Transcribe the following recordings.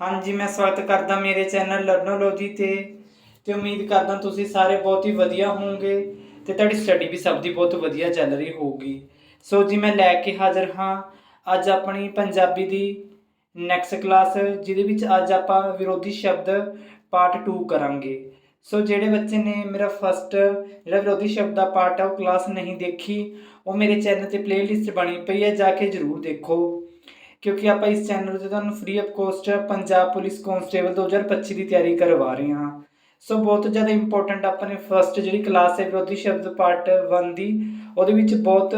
ਹਾਂਜੀ, ਮੈਂ ਸਵਾਗਤ ਕਰਦਾ ਮੇਰੇ ਚੈਨਲ ਲਰਨੋਲੋਜੀ ਤੇ ਤੇ ਉਮੀਦ ਕਰਦਾ ਤੁਸੀਂ ਸਾਰੇ ਬਹੁਤ ਹੀ ਵਧੀਆ ਹੋਵੋਗੇ ਤੇ ਤੁਹਾਡੀ ਸਟੱਡੀ ਵੀ ਸਭ ਦੀ ਬਹੁਤ ਵਧੀਆ ਚੱਲ ਰਹੀ ਹੋਊਗੀ। ਸੋ ਜੀ, ਮੈਂ ਲੈ ਕੇ ਹਾਜ਼ਰ ਹਾਂ ਅੱਜ ਆਪਣੀ ਪੰਜਾਬੀ ਦੀ ਨੈਕਸਟ ਕਲਾਸ ਜਿਹਦੇ ਵਿੱਚ ਅੱਜ ਆਪਾਂ ਵਿਰੋਧੀ ਸ਼ਬਦ ਪਾਰਟ 2 ਕਰਾਂਗੇ। ਸੋ ਜਿਹੜੇ ਬੱਚੇ ਨੇ ਮੇਰਾ ਫਸਟ ਜਿਹੜਾ ਵਿਰੋਧੀ ਸ਼ਬਦ ਦਾ ਪਾਰਟ ਆ, ਉਹ ਕਲਾਸ ਨਹੀਂ ਦੇਖੀ, ਉਹ ਮੇਰੇ ਚੈਨਲ ਤੇ ਪਲੇਲਿਸਟ ਬਣੀ ਪਈ ਹੈ ਜਾ ਕੇ ਜਰੂਰ ਦੇਖੋ। ਕਿਉਂਕਿ ਆਪਾਂ ਇਸ ਚੈਨਲ ਤੇ ਤੁਹਾਨੂੰ free of cost Punjab police constable 2025 ਦੀ ਤਿਆਰੀ ਕਰਵਾ ਰਹੇ ਹਾਂ। ਸੋ ਬਹੁਤ ਜ਼ਿਆਦਾ ਇੰਪੋਰਟੈਂਟ ਆਪਾਂ ਨੇ ਫਸਟ ਜਿਹੜੀ ਕਲਾਸ ਹੈ ਵਿਰੋਧੀ ਸ਼ਬਦ ਪਾਰਟ 1 ਦੀ, ਉਹਦੇ ਵਿੱਚ ਬਹੁਤ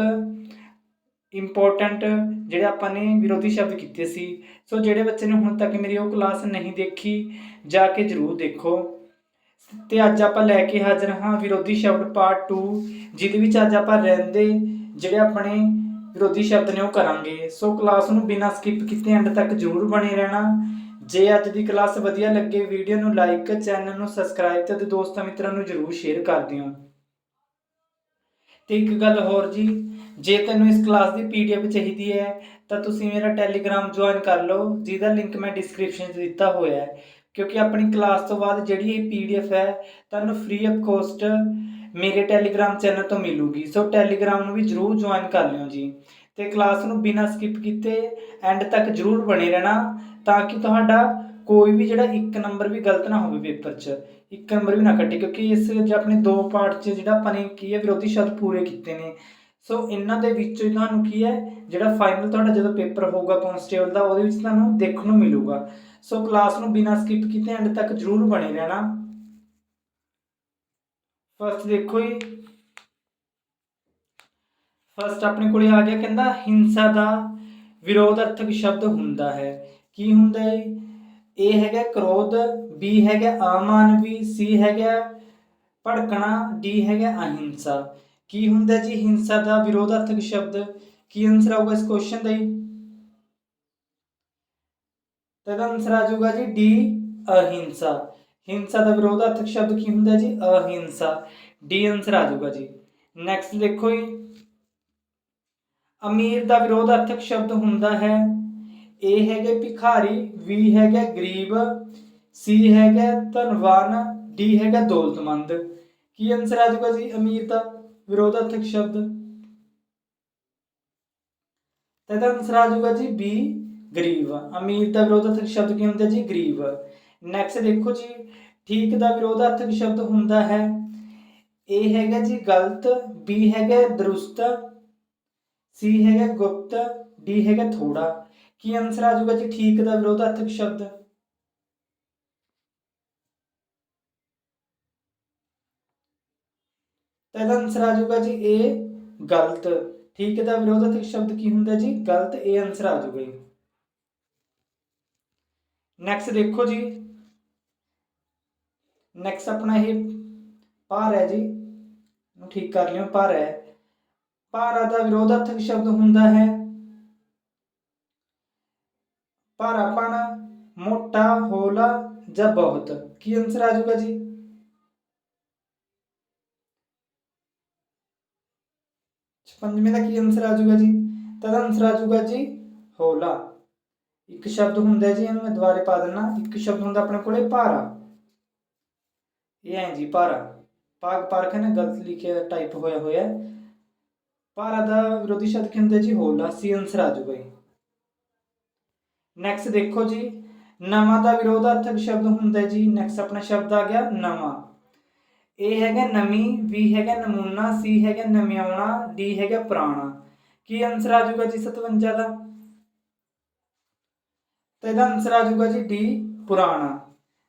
ਇੰਪੋਰਟੈਂਟ ਜਿਹੜੇ ਆਪਾਂ ਨੇ ਵਿਰੋਧੀ ਸ਼ਬਦ ਕੀਤੇ ਸੀ। ਸੋ ਜਿਹੜੇ ਬੱਚੇ ਨੇ ਹੁਣ ਤੱਕ ਮੇਰੀ ਉਹ ਕਲਾਸ ਨਹੀਂ ਦੇਖੀ, ਜਾ ਕੇ ਜਰੂਰ ਦੇਖੋ। ਤੇ ਅੱਜ ਆਪਾਂ ਲੈ ਕੇ ਹਾਜ਼ਰ ਹਾਂ ਵਿਰੋਧੀ ਸ਼ਬਦ ਪਾਰਟ 2 ਜਿਹਦੇ ਵਿੱਚ ਅੱਜ ਆਪਾਂ ਰਹਿੰਦੇ ਜਿਹੜੇ ਆਪਣੇ ਵਿਰੋਧੀ ਸ਼ਬਦ ਨੇ ਉਹ ਕਰਾਂਗੇ। ਸੋ ਕਲਾਸ ਨੂੰ ਬਿਨਾਂ ਸਕਿਪ ਕੀਤੇ ਐਂਡ ਤੱਕ ਜਰੂਰ ਬਣੇ ਰਹਿਣਾ। ਜੇ ਅੱਜ ਦੀ ਕਲਾਸ ਵਧੀਆ ਲੱਗੇ ਵੀਡੀਓ ਨੂੰ ਲਾਈਕ ਚੈਨਲ ਨੂੰ ਸਬਸਕ੍ਰਾਈਬ ਤੇ ਦੋਸਤਾਂ ਮਿੱਤਰਾਂ ਨੂੰ ਜਰੂਰ ਸ਼ੇਅਰ ਕਰ ਦਿਓ। ਤੇ ਇੱਕ ਗੱਲ ਹੋਰ ਜੀ, ਜੇ ਤੈਨੂੰ ਇਸ ਕਲਾਸ ਦੀ ਪੀਡੀਐਫ ਚਾਹੀਦੀ ਹੈ, ਤਾਂ ਤੁਸੀਂ ਮੇਰਾ ਟੈਲੀਗ੍ਰਾਮ ਜੁਆਇਨ ਕਰ ਲਓ, ਜਿਹਦਾ ਲਿੰਕ ਮੈਂ ਡਿਸਕ੍ਰਿਪਸ਼ਨ 'ਚ ਦਿੱਤਾ ਹੋਇਆ ਹੈ। ਕਿਉਂਕਿ ਆਪਣੀ ਕਲਾਸ ਤੋਂ ਬਾਅਦ ਜਿਹੜੀ ਇਹ ਪੀਡੀਐਫ ਹੈ, ਤੁਹਾਨੂੰ ਫ੍ਰੀ ਆਫ ਕੋਸਟ ਮੇਰੇ ਟੈਲੀਗ੍ਰਾਮ ਚੈਨਲ ਤੋਂ ਮਿਲੂਗੀ। ਸੋ ਟੈਲੀਗ੍ਰਾਮ ਨੂੰ ਵੀ ਜਰੂਰ ਜੁਆਇਨ ਕਰ ਲਿਓ ਜੀ। ਤੇ ਕਲਾਸ ਨੂੰ ਬਿਨਾਂ ਸਕਿਪ ਕੀਤੇ ਐਂਡ ਤੱਕ ਜਰੂਰ ਬਣੇ ਰਹਿਣਾ, ਤਾਂ ਕਿ ਤੁਹਾਡਾ ਕੋਈ ਵੀ ਜਿਹੜਾ ਇੱਕ ਨੰਬਰ ਵੀ ਗਲਤ ਨਾ ਹੋਵੇ ਪੇਪਰ 'ਚ। ਇੱਕ ਨੰਬਰ ਵੀ ਨਾ ਕੱਟੇ, ਕਿਉਂਕਿ ਇਸ ਵਿੱਚ ਆਪਣੇ ਦੋ ਪਾਰਟ 'ਚ ਜਿਹੜਾ ਆਪਾਂ ਨੇ ਕੀ ਹੈ, ਵਿਰੋਧੀ ਸ਼ਬਦ ਪੂਰੇ ਕੀਤੇ ਨੇ। ਸੋ ਇਹਨਾਂ ਦੇ ਵਿੱਚੋਂ ਹੀ ਤੁਹਾਨੂੰ ਕੀ ਹੈ, ਜਿਹੜਾ ਫਾਈਨਲ ਤੁਹਾਡਾ ਜਦੋਂ ਪੇਪਰ ਹੋਊਗਾ ਕਾਂਸਟੇਬਲ ਦਾ, ਉਹਦੇ ਵਿੱਚ ਤੁਹਾਨੂੰ ਦੇਖਣ ਨੂੰ ਮਿਲੂਗਾ। ਸੋ ਕਲਾਸ ਨੂੰ ਬਿਨਾਂ ਸਕਿਪ ਕੀਤੇ ਐਂਡ ਤੱਕ ਜਰੂਰ ਬਣੇ ਰਹਿਣਾ। ਫਸਟ ਦੇਖੋ ਜੀ। ਫਸਟ ਆਪਣੇ ਕੋਲੇ ਆ ਗਿਆ ਕਹਿੰਦਾ, ਹਿੰਸਾ ਦਾ ਵਿਰੋਧਾਰਥਕ ਸ਼ਬਦ ਹੁੰਦਾ ਹੈ। ਕੀ ਹੁੰਦਾ ਹੈ ਏ ਹੈਗਾ ਕ੍ਰੋਧ ਬੀ ਹੈਗਾ ਅਮਾਨਵੀ ਸੀ ਹੈਗਾ ਭੜਕਣਾ ਡੀ ਹੈਗਾ ਅਹਿੰਸਾ। ਕੀ ਹੁੰਦਾ ਜੀ? ਹਿੰਸਾ ਦਾ ਵਿਰੋਧਾਰਥਕ ਸ਼ਬਦ। ਕੀ ਆਨਸਰ ਆਊਗਾ ਇਸ ਕੁਐਸਚਨ ਦਾ ਜੀ? ਤਾਂ ਇਹਦਾ ਆਨਸਰ ਆ ਜਾਊਗਾ ਜੀ ਡੀ ਅਹਿੰਸਾ। ਹਿੰਸਾ ਦਾ ਵਿਰੋਧਾਰਥਕ ਸ਼ਬਦ ਕੀ ਹੁੰਦਾ ਜੀ? ਅਹਿੰਸਾ। ਡੀ ਆਨਸਰ ਆ ਜਾਊਗਾ ਜੀ। ਨੈਕਸਟ ਦੇਖੋ ਜੀ। ਅਮੀਰ ਦਾ ਵਿਰੋਧਾਰਥਕ ਸ਼ਬਦ ਹੁੰਦਾ ਹੈ। ਏ ਹੈਗੇ ਭਿਖਾਰੀ ਵੀ ਹੈਗਾ ਗਰੀਬ ਸੀ ਹੈਗਾ ਧਨਵਾਨ ਡੀ ਹੈਗਾ ਦੌਲਤਮੰਦ। ਕੀ ਆਨਸਰ ਆ ਜਾਊਗਾ ਜੀ? ਅਮੀਰ ਦਾ ਵਿਰੋਧਾਰਥਕ ਸ਼ਬਦ। ਤਾਂ ਇਹਦਾ ਆਨਸਰ ਆ ਜਾਊਗਾ ਜੀ ਬੀ ਗਰੀਬ। ਅਮੀਰ ਦਾ ਵਿਰੋਧਾਰਥਕ ਸ਼ਬਦ ਕੀ ਹੁੰਦਾ ਜੀ? ਗਰੀਬ। ਨੈਕਸਟ ਦੇਖੋ ਜੀ, ਠੀਕ ਦਾ ਵਿਰੋਧਾਰਥਕ ਸ਼ਬਦ ਹੁੰਦਾ ਹੈ। ਏ ਹੈਗਾ ਜੀ ਗਲਤ ਬੀ ਹੈਗਾ ਦਰੁਸਤ ਸੀ ਹੈਗਾ ਗੁਪਤ ਡੀ ਹੈਗਾ ਥੋੜਾ। ਕੀ ਆਨਸਰ ਆ ਜਾਊਗਾ ਜੀ ਠੀਕ ਦਾ ਵਿਰੋਧਾਰਥਕ ਸ਼ਬਦ? ਤਾਂ ਇਹਦਾ ਆਨਸਰ ਆ ਜਾਊਗਾ ਜੀ ਏ ਗਲਤ। ਠੀਕ ਦਾ ਵਿਰੋਧਾਰਥਕ ਸ਼ਬਦ ਕੀ ਹੁੰਦਾ ਜੀ? ਗਲਤ ਇਹ ਆਨਸਰ ਆ ਜਾਊਗਾ ਜੀ। ਨੈਕਸਟ ਦੇਖੋ ਜੀ ਨੈਕਸਟ ਆਪਣਾ ਇਹ ਭਾਰ ਹੈ ਜੀ ਨੂੰ ਠੀਕ ਕਰ ਲਿਓ, ਭਾਰ ਹੈ। ਭਾਰਾ ਦਾ ਵਿਰੋਧਾਰਥਕ ਸ਼ਬਦ ਹੁੰਦਾ ਹੈ ਭਾਰਾਪਣ ਮੋਟਾ, ਹੋਲਾ ਜਾਂ ਬਹੁਤ। ਕੀ ਆਨਸਰ ਆ ਜਾਊਗਾ ਜੀ? ਪੰਜਵੇਂ ਦਾ ਕੀ ਆਨਸਰ ਆ ਜਾਊਗਾ ਜੀ? ਤਾਂ ਇਹਦਾ ਆਨਸਰ ਆ ਜਾਊਗਾ ਜੀ, ਹੋਲਾ। ਇੱਕ ਸ਼ਬਦ ਹੁੰਦਾ ਜੀ, ਇਹਨੂੰ ਮੈਂ ਦੁਬਾਰੇ ਪਾ ਦਿੰਨਾ। ਇੱਕ ਸ਼ਬਦ ਹੁੰਦਾ ਆਪਣੇ ਕੋਲੇ ਭਾਰਾ। ਇਹ ਹੈ ਜੀ, ਭਾਰਾ। ਪਾਗ ਪਾਰਕ ਨੇ ਗਲਤ ਲਿਖਿਆ ਟਾਈਪ ਹੋਇਆ ਹੋਇਆ। ਭਾਰਾ ਦਾ ਵਿਰੋਧੀ ਸ਼ਬਦ ਕੀ ਹੁੰਦਾ ਜੀ ਹੋਲਾ ਸੀ ਆਨਸਰ ਆ ਜਾਊਗਾ ਜੀ। ਨੈਕਸਟ ਦੇਖੋ ਜੀ। ਨਵਾਂ ਦਾ ਵਿਰੋਧਾਰਥਕ ਸ਼ਬਦ ਹੁੰਦਾ ਜੀ। ਨੈਕਸਟ ਆਪਣਾ ਸ਼ਬਦ ਆ ਗਿਆ, ਨਵਾਂ। ਇਹ ਹੈਗਾ ਨਵੀਂ ਵੀ ਹੈਗਾ ਨਮੂਨਾ ਸੀ ਹੈਗਾ ਨਵਿਆਉਣਾ ਡੀ ਹੈਗਾ ਪੁਰਾਣਾ। ਕੀ ਆਨਸਰ ਆ ਜਾਊਗਾ ਜੀ 57 ਦਾ? ਤਾਂ ਇਹਦਾ ਆਨਸਰ ਆ ਜਾਊਗਾ ਜੀ ਡੀ ਪੁਰਾਣਾ।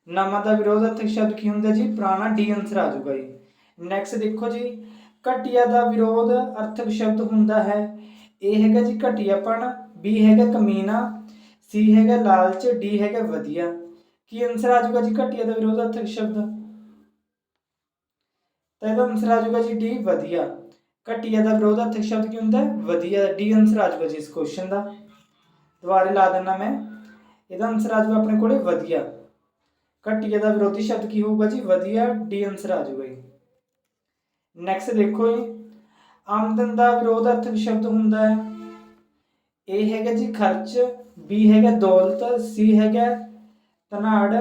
ਨਵਾਂ ਦਾ ਵਿਰੋਧਾਰਥਕ ਸ਼ਬਦ ਕੀ ਹੁੰਦਾ ਜੀ? ਪੁਰਾਣਾ ਡੀ ਆਨਸਰ ਆ ਜਾਊਗਾ ਜੀ। ਨੈਕਸਟ ਦੇਖੋ ਜੀ, ਘਟੀਆ ਦਾ ਵਿਰੋਧ ਅਰਥਕ ਸ਼ਬਦ ਹੁੰਦਾ ਹੈ। ਇਹ ਹੈਗਾ ਜੀ ਘਟੀਆਪਣ ਬੀ ਹੈਗਾ ਕਮੀਨਾ ਸੀ ਹੈਗਾ ਲਾਲਚ ਡੀ ਹੈਗਾ ਵਧੀਆ। ਕੀ ਆਨਸਰ ਆ ਜਾਊਗਾ ਜੀ ਘਟੀਆ ਦਾ ਵਿਰੋਧਾਰਥਕ ਸ਼ਬਦ? ਤਾਂ ਇਹਦਾ ਆਨਸਰ ਆ ਜਾਊਗਾ ਜੀ ਡੀ ਵਧੀਆ। ਘਟੀਆ ਦਾ ਵਿਰੋਧਾਰਥਕ ਸ਼ਬਦ ਕੀ ਹੁੰਦਾ? ਹੈ ਵਧੀਆ। ਡੀ ਆਨਸਰ ਆ ਜਾਊਗਾ ਜੀ ਇਸ ਕੁਐਸਚਨ ਦਾ। ਦੁਬਾਰੇ ਲਾ ਦਿੰਦਾ ਮੈਂ। ਇਹਦਾ ਆਨਸਰ ਆ ਜਾਊਗਾ ਆਪਣੇ ਕੋਲੇ ਵਧੀਆ। ਘਟੀਆ ਦਾ ਵਿਰੋਧੀ ਸ਼ਬਦ ਕੀ ਹੋਊਗਾ ਜੀ? ਵਧੀਆ ਡੀ ਆਨਸਰ ਆ ਜਾਊਗਾ ਜੀ। ਨੈਕਸਟ ਦੇਖੋ ਜੀ। ਆਮਦਨ ਦਾ ਵਿਰੋਧ ਅਰਥਕ ਸ਼ਬਦ ਹੁੰਦਾ ਹੈ। ਇਹ ਹੈਗਾ ਜੀ ਖਰਚ ਬੀ ਹੈਗਾ ਦੌਲਤ ਸੀ ਹੈਗਾ ਤਨਾੜ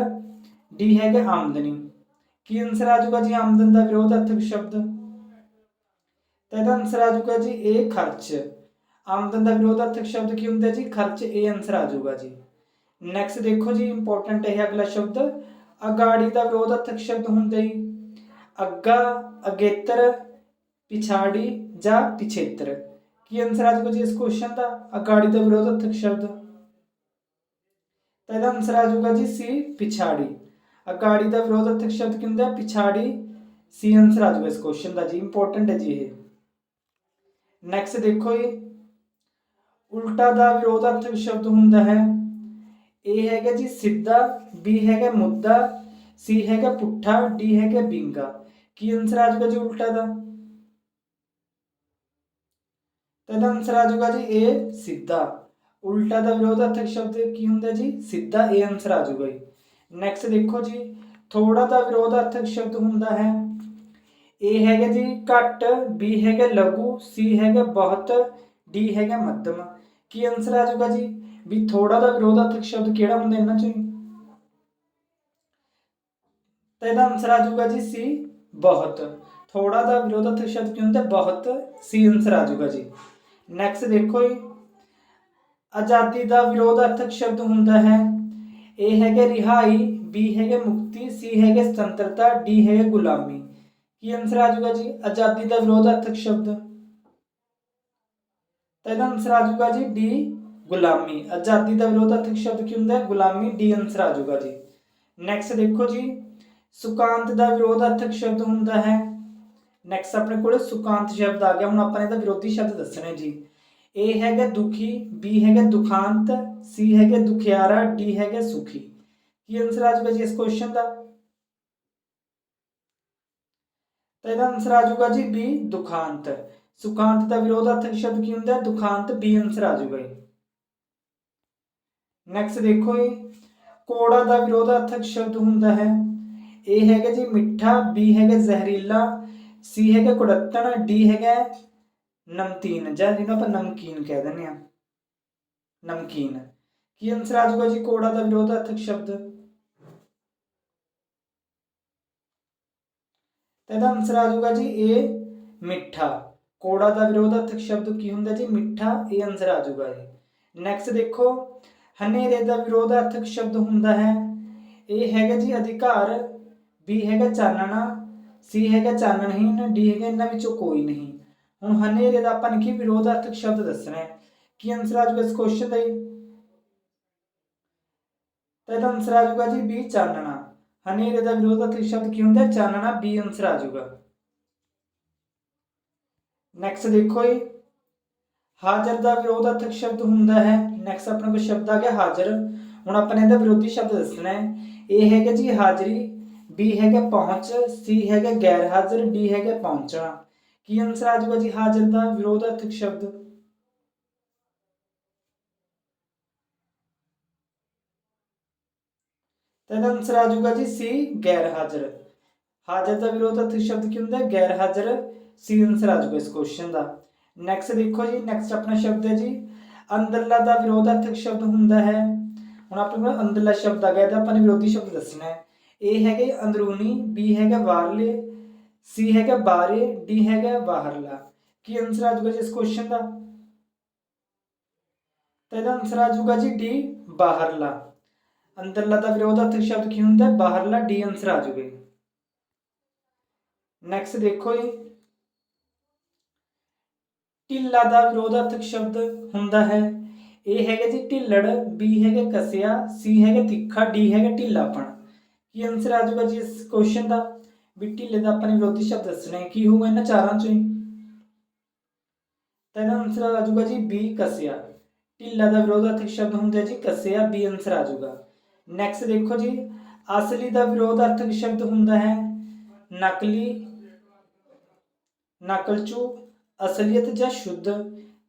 ਡੀ ਹੈਗਾ ਆਮਦਨੀ। ਕੀ ਆਨਸਰ ਆ ਜਾਊਗਾ ਜੀ ਆਮਦਨ ਦਾ ਵਿਰੋਧ ਵਿਰੋਧਾਰਥਕ ਸ਼ਬਦ? ਤਾਂ ਇਹਦਾ ਆਨਸਰ ਆ ਜਾਊਗਾ ਜੀ ਇਹ ਖਰਚ। ਆਮਦਨ ਦਾ ਵਿਰੋਧ ਅਰਥਕ ਸ਼ਬਦ ਕੀ ਹੁੰਦਾ ਜੀ? ਖਰਚ ਇਹ ਆਨਸਰ ਆ ਜਾਊਗਾ ਜੀ। ਨੈਕਸਟ ਦੇਖੋ ਜੀ ਇੰਪੋਰਟੈਂਟ ਹੈ ਅਗਲਾ ਸ਼ਬਦ, ਅਗਾੜੀ ਦਾ ਵਿਰੋਧਾਰਥਕ ਸ਼ਬਦ ਹੁੰਦਾ ਜੀ ਅੱਗਾ, ਅਗੇਤਰ, ਪਿਛਾੜੀ ਜਾਂ ਪਿਛੇਤਰ। ਕੀ ਆਨਸਰ ਆ ਜਾਊਗਾ ਜੀ ਇਸ ਕੁਐਸਚਨ ਦਾ? ਅਗਾੜੀ ਦਾ ਵਿਰੋਧਾਰਥਕ ਸ਼ਬਦ। ਤਾਂ ਇਹਦਾ ਆਨਸਰ ਆ ਜਾਊਗਾ ਜੀ ਸੀ, ਪਿਛਾੜੀ। ਅਗਾੜੀ ਦਾ ਵਿਰੋਧਾਰਥਕ ਸ਼ਬਦ ਕੀ ਹੁੰਦਾ ਪਿਛਾੜੀ। ਸੀ ਆਨਸਰ ਆ ਜਾਊਗਾ ਇਸ ਕੁਐਸਚਨ ਦਾ ਜੀ ਇੰਪੋਰਟੈਂਟ ਹੈ ਜੀ ਇਹ। ਨੈਕਸਟ ਦੇਖੋ ਜੀ, ਉਲਟਾ ਦਾ ਵਿਰੋਧਾਰਥਕ ਸ਼ਬਦ ਹੁੰਦਾ ਹੈ। ਇਹ ਹੈਗਾ ਜੀ ਸਿੱਧਾ ਬੀ ਹੈਗਾ ਮੁੱਦਾ ਸੀ ਹੈਗਾ ਪੁੱਠਾ ਡੀ ਹੈਗਾ ਬਿੰਗਾ। ਕੀ ਆਨਸਰ ਆ ਜਾਊਗਾ ਜੀ ਉਲਟਾ ਦਾ? ਤਾਂ ਇਹਦਾ ਆਨਸਰ ਆ ਜਾਊਗਾ ਜੀ ਇਹ ਸਿੱਧਾ। ਉਲਟਾ ਦਾ ਵਿਰੋਧਾਰਥਕ ਸ਼ਬਦ ਕੀ ਹੁੰਦਾ ਜੀ? ਸਿੱਧਾ ਇਹ ਆਨਸਰ ਆ ਜਾਊਗਾ ਜੀ। ਨੈਕਸਟ ਦੇਖੋ ਜੀ ਥੋੜਾ ਦਾ ਵਿਰੋਧਾਰਥਕ ਸ਼ਬਦ ਹੁੰਦਾ ਹੈ। ਇਹ ਹੈਗਾ ਜੀ ਘੱਟ ਬੀ ਹੈਗਾ ਲਘੂ ਸੀ ਹੈਗਾ ਬਹੁਤ ਡੀ ਹੈਗਾ ਮੱਧਮ। ਕੀ ਆਨਸਰ ਆ ਜਾਊਗਾ ਜੀ? ਵੀ ਥੋੜਾ ਦਾ ਵਿਰੋਧਾਰਥਕ ਸ਼ਬਦ ਕਿਹੜਾ ਹੁੰਦਾ ਇਹਨਾਂ ਚੋਂ ਤਾਂ ਇਹਦਾ ਆਨਸਰ ਆ ਜਾਊਗਾ ਜੀ ਸੀ, ਬਹੁਤ। ਥੋੜਾ ਦਾ ਵਿਰੋਧਾਰਥਕ ਸ਼ਬਦ ਕੀ ਹੁੰਦਾ? ਬਹੁਤ। ਸੀ ਆਨਸਰ ਆ ਜਾਊਗਾ ਜੀ। ਨੈਕਸਟ ਦੇਖੋ ਜੀ। ਆਜ਼ਾਦੀ ਦਾ ਵਿਰੋਧਾਰਥਕ ਸ਼ਬਦ ਹੁੰਦਾ ਹੈ। ਇਹ ਹੈਗੇ ਰਿਹਾਈ ਬੀ ਹੈਗੇ ਮੁਕਤੀ ਸੀ ਹੈਗੇ ਸੁਤੰਤਰਤਾ ਡੀ ਹੈਗੇ ਗੁਲਾਮੀ। ਕੀ ਆਨਸਰ ਆ ਜਾਊਗਾ ਜੀ? ਆਜ਼ਾਦੀ ਦਾ ਵਿਰੋਧਾਰਥਕ ਸ਼ਬਦ। ਤਾਂ ਇਹਦਾ ਆਨਸਰ ਆ ਜਾਊਗਾ ਜੀ ਡੀ ਗੁਲਾਮੀ। ਆਜ਼ਾਦੀ ਦਾ ਵਿਰੋਧਾਰਥਕ ਸ਼ਬਦ ਕੀ ਹੁੰਦਾ ਹੈ? ਗੁਲਾਮੀ ਡੀ ਆਨਸਰ ਆ ਜਾਊਗਾ ਜੀ। ਨੈਕਸਟ ਦੇਖੋ ਜੀ। ਸੁਕਾਂਤ ਦਾ ਵਿਰੋਧਾਰਥਕ ਸ਼ਬਦ ਹੁੰਦਾ ਹੈ। ਨੈਕਸਟ ਆਪਣੇ ਕੋਲ ਸੁਕਾਂਤ ਸ਼ਬਦ ਆ ਗਿਆ। ਹੁਣ ਆਪਾਂ ਨੇ ਇਹਦਾ ਵਿਰੋਧੀ ਸ਼ਬਦ ਦੱਸਣੇ ਜੀ। ਏ ਹੈਗਾ ਦੁਖੀ ਬੀ ਹੈਗਾ ਦੁਖਾਂਤ ਸੀ ਹੈਗਾ ਦੁਖਿਆਰਾ ਡੀ ਹੈਗਾ ਸੁਖੀ। ਕੀ ਆਨਸਰ ਆ ਜਾਊਗਾ ਜੀ ਇਸ ਕੁਐਸਚਨ ਦਾ? ਤਾਂ ਇਹਦਾ ਆਨਸਰ ਆ ਜਾਊਗਾ ਜੀ ਬੀ ਦੁਖਾਂਤ। ਸੁਖਾਂਤ ਦਾ ਵਿਰੋਧਾਰਥਕ ਸ਼ਬਦ ਕੀ ਹੁੰਦਾ ਦੁਖਾਂਤ ਬੀ ਆਨਸਰ ਆ ਜਾਊਗਾ ਜੀ। ਨੈਕਸਟ ਦੇਖੋ ਜੀ, ਕੋੜਾ ਦਾ ਵਿਰੋਧਾਰਥਕ ਸ਼ਬਦ ਹੁੰਦਾ ਹੈ। ਇਹ ਹੈਗਾ ਜੀ ਮਿੱਠਾ ਬੀ ਹੈਗਾ ਜ਼ਹਿਰੀਲਾ ਸੀ ਹੈਗਾ ਕੁੜੱਤਣ ਡੀ ਹੈਗਾ ਨਮਕੀਨ। ਜਾਂ ਜਿਹਨੂੰ ਆਪਾਂ ਨਮਕੀਨ ਕਹਿ ਦਿੰਦੇ ਆ ਨਮਕੀਨ। ਕੀ ਆਨਸਰ ਆ ਜਾਊਗਾ ਜੀ ਕੋੜਾ ਦਾ ਵਿਰੋਧਾਰਥਕ ਸ਼ਬਦ? ਤਾਂ ਇਹਦਾ ਆਨਸਰ ਆ ਜਾਊਗਾ ਜੀ ਇਹ ਮਿੱਠਾ। ਕੋੜਾ ਦਾ ਵਿਰੋਧਾਰਥਕ ਸ਼ਬਦ ਕੀ ਹੁੰਦਾ ਜੀ? ਮਿੱਠਾ। ਇਹ ਆਨਸਰ ਆ ਜਾਊਗਾ ਜੀ। ਨੈਕਸਟ ਦੇਖੋ ਹਨੇਰੇ ਦਾ ਵਿਰੋਧਾਰਥਕ ਸ਼ਬਦ ਹੁੰਦਾ ਹੈ। ਇਹ ਹੈਗਾ ਜੀ ਅਧਿਕਾਰ ਬੀ ਹੈਗਾ ਚਾਨਣਾ ਸੀ ਹੈਗਾ ਚਾਨਣਹੀਨ ਡੀ ਹੈਗਾ ਇਹਨਾਂ ਵਿੱਚੋਂ ਕੋਈ ਨਹੀਂ। ਹੁਣ ਹਨੇਰੇ ਦਾ ਆਪਾਂ ਨੇ ਕੀ ਵਿਰੋਧਾਰਥਕ ਸ਼ਬਦ ਦੱਸਣਾ ਹੈ? ਕੀ ਆਨਸਰ ਆ ਜਾਊਗਾ ਇਸ ਕੁਐਸਚਨ ਦਾ ਜੀ? ਤਾਂ ਇਹਦਾ ਆਨਸਰ ਆ ਜਾਊਗਾ ਜੀ ਬੀ ਚਾਨਣਾ। ਹਨੇਰੇ ਦਾ ਵਿਰੋਧਾਰਥਕ ਸ਼ਬਦ ਕੀ ਹੁੰਦਾ ਚਾਨਣਾ ਬੀ ਆਨਸਰ ਆ ਜਾਊਗਾ। ਨੈਕਸਟ ਦੇਖੋ ਜੀ। ਹਾਜ਼ਰ ਦਾ ਵਿਰੋਧਾਰਥਕ ਸ਼ਬਦ ਹੁੰਦਾ ਹੈ। ਨੈਕਸਟ ਆਪਣੇ ਕੋਲ ਸ਼ਬਦ ਆ ਗਿਆ ਹਾਜ਼ਰ। ਹੁਣ ਆਪਾਂ ਨੇ ਇਹਦਾ ਵਿਰੋਧੀ ਸ਼ਬਦ ਦੱਸਣਾ ਹੈ। ਇਹ ਹੈਗਾ ਜੀ ਹਾਜ਼ਰੀ ਬੀ ਹੈਗਾ ਪਹੁੰਚ ਸੀ ਹੈਗਾ ਗੈਰ ਹਾਜ਼ਰ ਡੀ ਹੈਗਾ ਪਹੁੰਚਣਾ। ਕੀ ਆਨਸਰ ਆ ਜਾਊਗਾ ਜੀ ਹਾਜ਼ਰ ਦਾ ਵਿਰੋਧਾਰਥਕ ਸ਼ਬਦ? ਤਾਂ ਇਹਦਾ ਆਨਸਰ ਆ ਜਾਊਗਾ ਜੀ ਸੀ ਗੈਰ ਹਾਜ਼ਰ ਹਾਜ਼ਰ ਦਾ ਵਿਰੋਧਾਰਥਕ ਸ਼ਬਦ ਕੀ ਹੁੰਦਾ ਗੈਰ ਹਾਜ਼ਰ ਸੀ ਆਨਸਰ ਆ ਜਾਊਗਾ ਇਸ ਕੁਐਸਚਨ ਦਾ। ਨੈਕਸਟ ਦੇਖੋ ਜੀ ਨੈਕਸਟ ਆਪਣਾ ਸ਼ਬਦ ਹੈ ਜੀ। ਅੰਦਰਲਾ ਦਾ ਵਿਰੋਧਾਰਥਕ ਸ਼ਬਦ ਹੁੰਦਾ ਹੈ। ਹੁਣ ਆਪਣੇ ਕੋਲ ਅੰਦਰਲਾ ਸ਼ਬਦ ਆ ਗਿਆ ਤਾਂ ਆਪਾਂ ਨੇ ਵਿਰੋਧੀ ਸ਼ਬਦ ਦੱਸਣਾ ਹੈ। ਇਹ ਹੈਗਾ ਅੰਦਰੂਨੀ ਬੀ ਹੈਗਾ ਬਾਹਰਲੇ ਸੀ ਹੈਗਾ ਬਾਹਰੇ ਡੀ ਹੈਗਾ ਬਾਹਰਲਾ। ਕੀ ਆਨਸਰ ਆ ਜਾਊਗਾ ਜੀ ਇਸ ਕੁਐਸਚਨ ਦਾ? ਤਾਂ ਇਹਦਾ ਆਨਸਰ ਆ ਜਾਊਗਾ ਜੀ ਡੀ ਬਾਹਰਲਾ। ਅੰਦਰਲਾ ਦਾ ਵਿਰੋਧਾਰਥਕ ਸ਼ਬਦ ਕੀ ਹੁੰਦਾ ਹੈ? ਬਾਹਰਲਾ ਡੀ ਆਨਸਰ ਆ ਜਾਊਗਾ ਨੈਕਸਟ ਦੇਖੋ ਜੀ। ਢਿੱਲਾ ਦਾ ਵਿਰੋਧਾਰਥਕ ਸ਼ਬਦ ਹੁੰਦਾ ਹੈ। ਇਹ ਹੈਗਾ ਜੀ ਢਿੱਲੜ ਬੀ ਹੈਗਾ ਕਸਿਆ ਸੀ ਹੈਗਾ ਤਿੱਖਾ ਡੀ ਹੈਗਾ ਢਿੱਲਾਪਣ। ਕੀ ਆਨਸਰ ਆ ਜਾਊਗਾ ਜੀ ਇਸ ਕੁਐਸਚਨ ਦਾ? ਵੀ ਢਿੱਲੇ ਦਾ ਆਪਾਂ ਨੇ ਵਿਰੋਧੀ ਸ਼ਬਦ ਦੱਸਣਾ ਕੀ ਹੋਊਗਾ ਇਹਨਾਂ ਚਾਰਾਂ ਚੋਂ ਹੀ? ਤਾਂ ਇਹਦਾ ਆਨਸਰ ਆ ਜਾਊਗਾ ਜੀ ਬੀ ਕਸਿਆ। ਢਿੱਲਾ ਦਾ ਵਿਰੋਧਾਰਥਕ ਸ਼ਬਦ ਹੁੰਦਾ ਜੀ ਕਸਿਆ ਬੀ ਆਨਸਰ ਆ ਜਾਊਗਾ। ਨੈਕਸਟ ਦੇਖੋ ਜੀ, ਅਸਲੀ ਦਾ ਵਿਰੋਧਾਰਥਕ ਸ਼ਬਦ ਹੁੰਦਾ ਹੈ ਨਕਲੀ ਨਕਲਚੂ ਅਸਲੀਅਤ ਜਾਂ ਸ਼ੁੱਧ?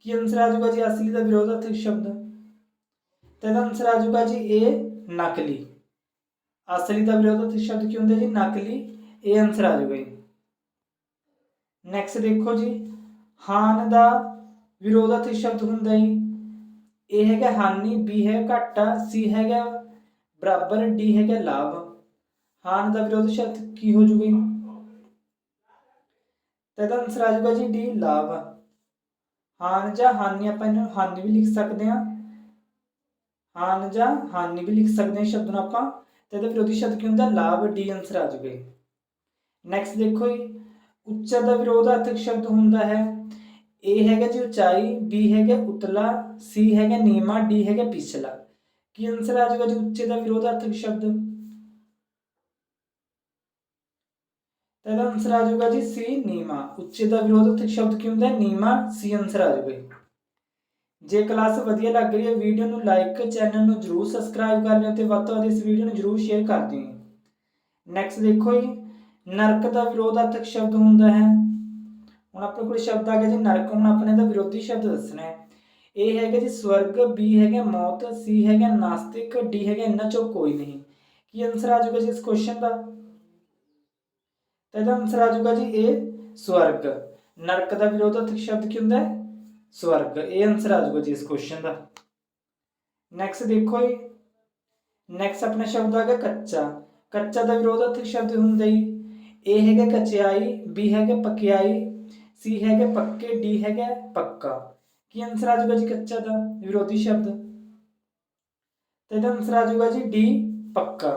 ਕੀ ਆਨਸਰ ਆ ਜਾਊਗਾ ਜੀ ਅਸਲੀ ਦਾ ਵਿਰੋਧਾਰਥਕ ਸ਼ਬਦ? ਤਾਂ ਇਹਦਾ ਆਨਸਰ ਆ ਜਾਊਗਾ ਜੀ ਇਹ ਨਕਲੀ। ਅਸਲੀ ਦਾ ਵਿਰੋਧਾਰਥਕ ਸ਼ਬਦ ਕੀ ਹੁੰਦਾ ਜੀ? ਨਕਲੀ। ਇਹ ਆਨਸਰ ਆ ਜਾਊਗਾ ਜੀ। ਨੈਕਸਟ ਦੇਖੋ ਜੀ। ਹਾਨ ਦਾ ਵਿਰੋਧਾਰਥਕ ਸ਼ਬਦ ਹੁੰਦਾ ਜੀ। ਇਹ ਹੈਗਾ ਹਾਨੀ, ਬੀ ਹੈ ਘਾਟਾ, ਸੀ ਹੈਗਾ ਬਰਾਬਰ, ਡੀ ਹੈਗਾ ਲਾਭ। ਹਾਨ ਦਾ ਵਿਰੋਧ ਸ਼ਬਦ ਕੀ ਹੋ ਜੂਗਾ ਤਾਂ ਇਹਦਾ ਆਨਸਰ ਆ ਜਾਊਗਾ ਜੀ ਡੀ ਲਾਭ ਹਾਨ ਜਾਂ ਹਾਨੀ ਆਪਾਂ ਇਹਨੂੰ ਹਾਨੀ ਵੀ ਲਿਖ ਸਕਦੇ ਹਾਂ। ਹਾਨ ਜਾਂ ਹਾਨੀ ਵੀ ਲਿਖ ਸਕਦੇ ਹਾਂ ਸ਼ਬਦ ਨੂੰ ਆਪਾਂ। ਤੇ ਇਹਦਾ ਵਿਰੋਧੀ ਸ਼ਬਦ ਕੀ ਹੁੰਦਾ? ਲਾਭ ਡੀ ਆਨਸਰ ਆ ਜਾਊਗਾ ਨੈਕਸਟ ਦੇਖੋ ਜੀ। ਉੱਚਾ ਦਾ ਵਿਰੋਧਾਰਥਕ ਸ਼ਬਦ ਹੁੰਦਾ ਹੈ। ਏ ਹੈਗਾ ਜੀ ਉਚਾਈ ਬੀ ਹੈਗਾ ਉਤਲਾ ਸੀ ਹੈਗਾ ਨੀਮਾ ਡੀ ਹੈਗਾ ਪਿਛਲਾ। ਕੀ ਆਨਸਰ ਆ ਜਾਊਗਾ ਜੀ? ਉੱਚੇ ਦਾ ਵਿਰੋਧਾਰਥਕ ਸ਼ਬਦ। ਤਾਂ ਇਹਦਾ ਆਨਸਰ ਆ ਜਾਊਗਾ ਜੀ ਸੀ ਨੀਮਾ। ਉੱਚੇ ਦਾ ਵਿਰੋਧਾਰਥਕ ਸ਼ਬਦ ਕੀ ਹੁੰਦਾ ਹੈ? ਨੀਮਾ, ਸੀ ਆਨਸਰ ਆ ਜਾਊਗਾ ਜੇ ਕਲਾਸ ਵਧੀਆ ਲੱਗ ਰਹੀ ਹੈ, ਵੀਡੀਓ ਨੂੰ ਲਾਈਕ ਚੈਨਲ ਨੂੰ ਜਰੂਰ ਸਬਸਕ੍ਰਾਈਬ ਕਰ ਲਿਓ ਤੇ ਵੱਧ ਤੋਂ ਵੱਧ ਇਸ ਵੀਡੀਓ ਨੂੰ ਜਰੂਰ ਸ਼ੇਅਰ ਕਰ ਦਿਓ। ਨੈਕਸਟ ਦੇਖੋ ਜੀ, ਨਰਕ ਦਾ ਵਿਰੋਧਾਰਥਕ ਸ਼ਬਦ ਹੁੰਦਾ ਹੈ। ਹੁਣ ਆਪਣੇ ਕੋਲ ਸ਼ਬਦ ਆ ਗਿਆ ਜੀ ਨਰਕ, ਹੁਣ ਆਪਣੇ ਦਾ ਵਿਰੋਧੀ ਸ਼ਬਦ ਦੱਸਣਾ ਹੈ। ਇਹ ਹੈਗਾ ਜੀ ਸਵਰਗ ਬੀ ਹੈਗਾ ਮੌਤ ਸੀ ਹੈਗਾ ਨਾਸਤਿਕ ਡੀ ਹੈਗਾ ਇਹਨਾਂ ਚੋਂ ਕੋਈ ਨਹੀਂ। ਕੀ ਆਨਸਰ ਆ ਜਾਊਗਾ ਜੀ ਇਸ ਕੁਐਸਚਨ ਦਾ? ਤਾਂ ਇਹਦਾ ਆਨਸਰ ਆ ਜਾਊਗਾ ਜੀ ਇਹ ਸਵਰਗ। ਨਰਕ ਦਾ ਵਿਰੋਧਾਰਥਕ ਸ਼ਬਦ ਕੀ ਹੁੰਦਾ ਹੈ? ਸਵਰਗ। ਇਹ ਆਨਸਰ ਆ ਜਾਊਗਾ ਜੀ ਇਸ ਕੁਐਸਚਨ ਦਾ। ਨੈਕਸਟ ਦੇਖੋ ਜੀ। ਨੈਕਸਟ ਆਪਣਾ ਸ਼ਬਦ ਆ ਗਿਆ ਕੱਚਾ। ਕੱਚਾ ਦਾ ਵਿਰੋਧਾਰਥਕ ਸ਼ਬਦ ਹੁੰਦਾ ਜੀ। ਏ ਹੈਗਾ ਕਚਿਆਈ ਬੀ ਹੈਗਾ ਪਕਿਆਈ ਸੀ ਹੈਗਾ ਪੱਕੇ ਡੀ ਹੈਗਾ ਪੱਕਾ। ਕੀ ਆਨਸਰ ਆ ਜਾਊਗਾ ਜੀ ਕੱਚਾ ਦਾ ਵਿਰੋਧੀ ਸ਼ਬਦ? ਤੇ ਇਹਦਾ ਆਨਸਰ ਆ ਜਾਊਗਾ ਜੀ ਡੀ ਪੱਕਾ।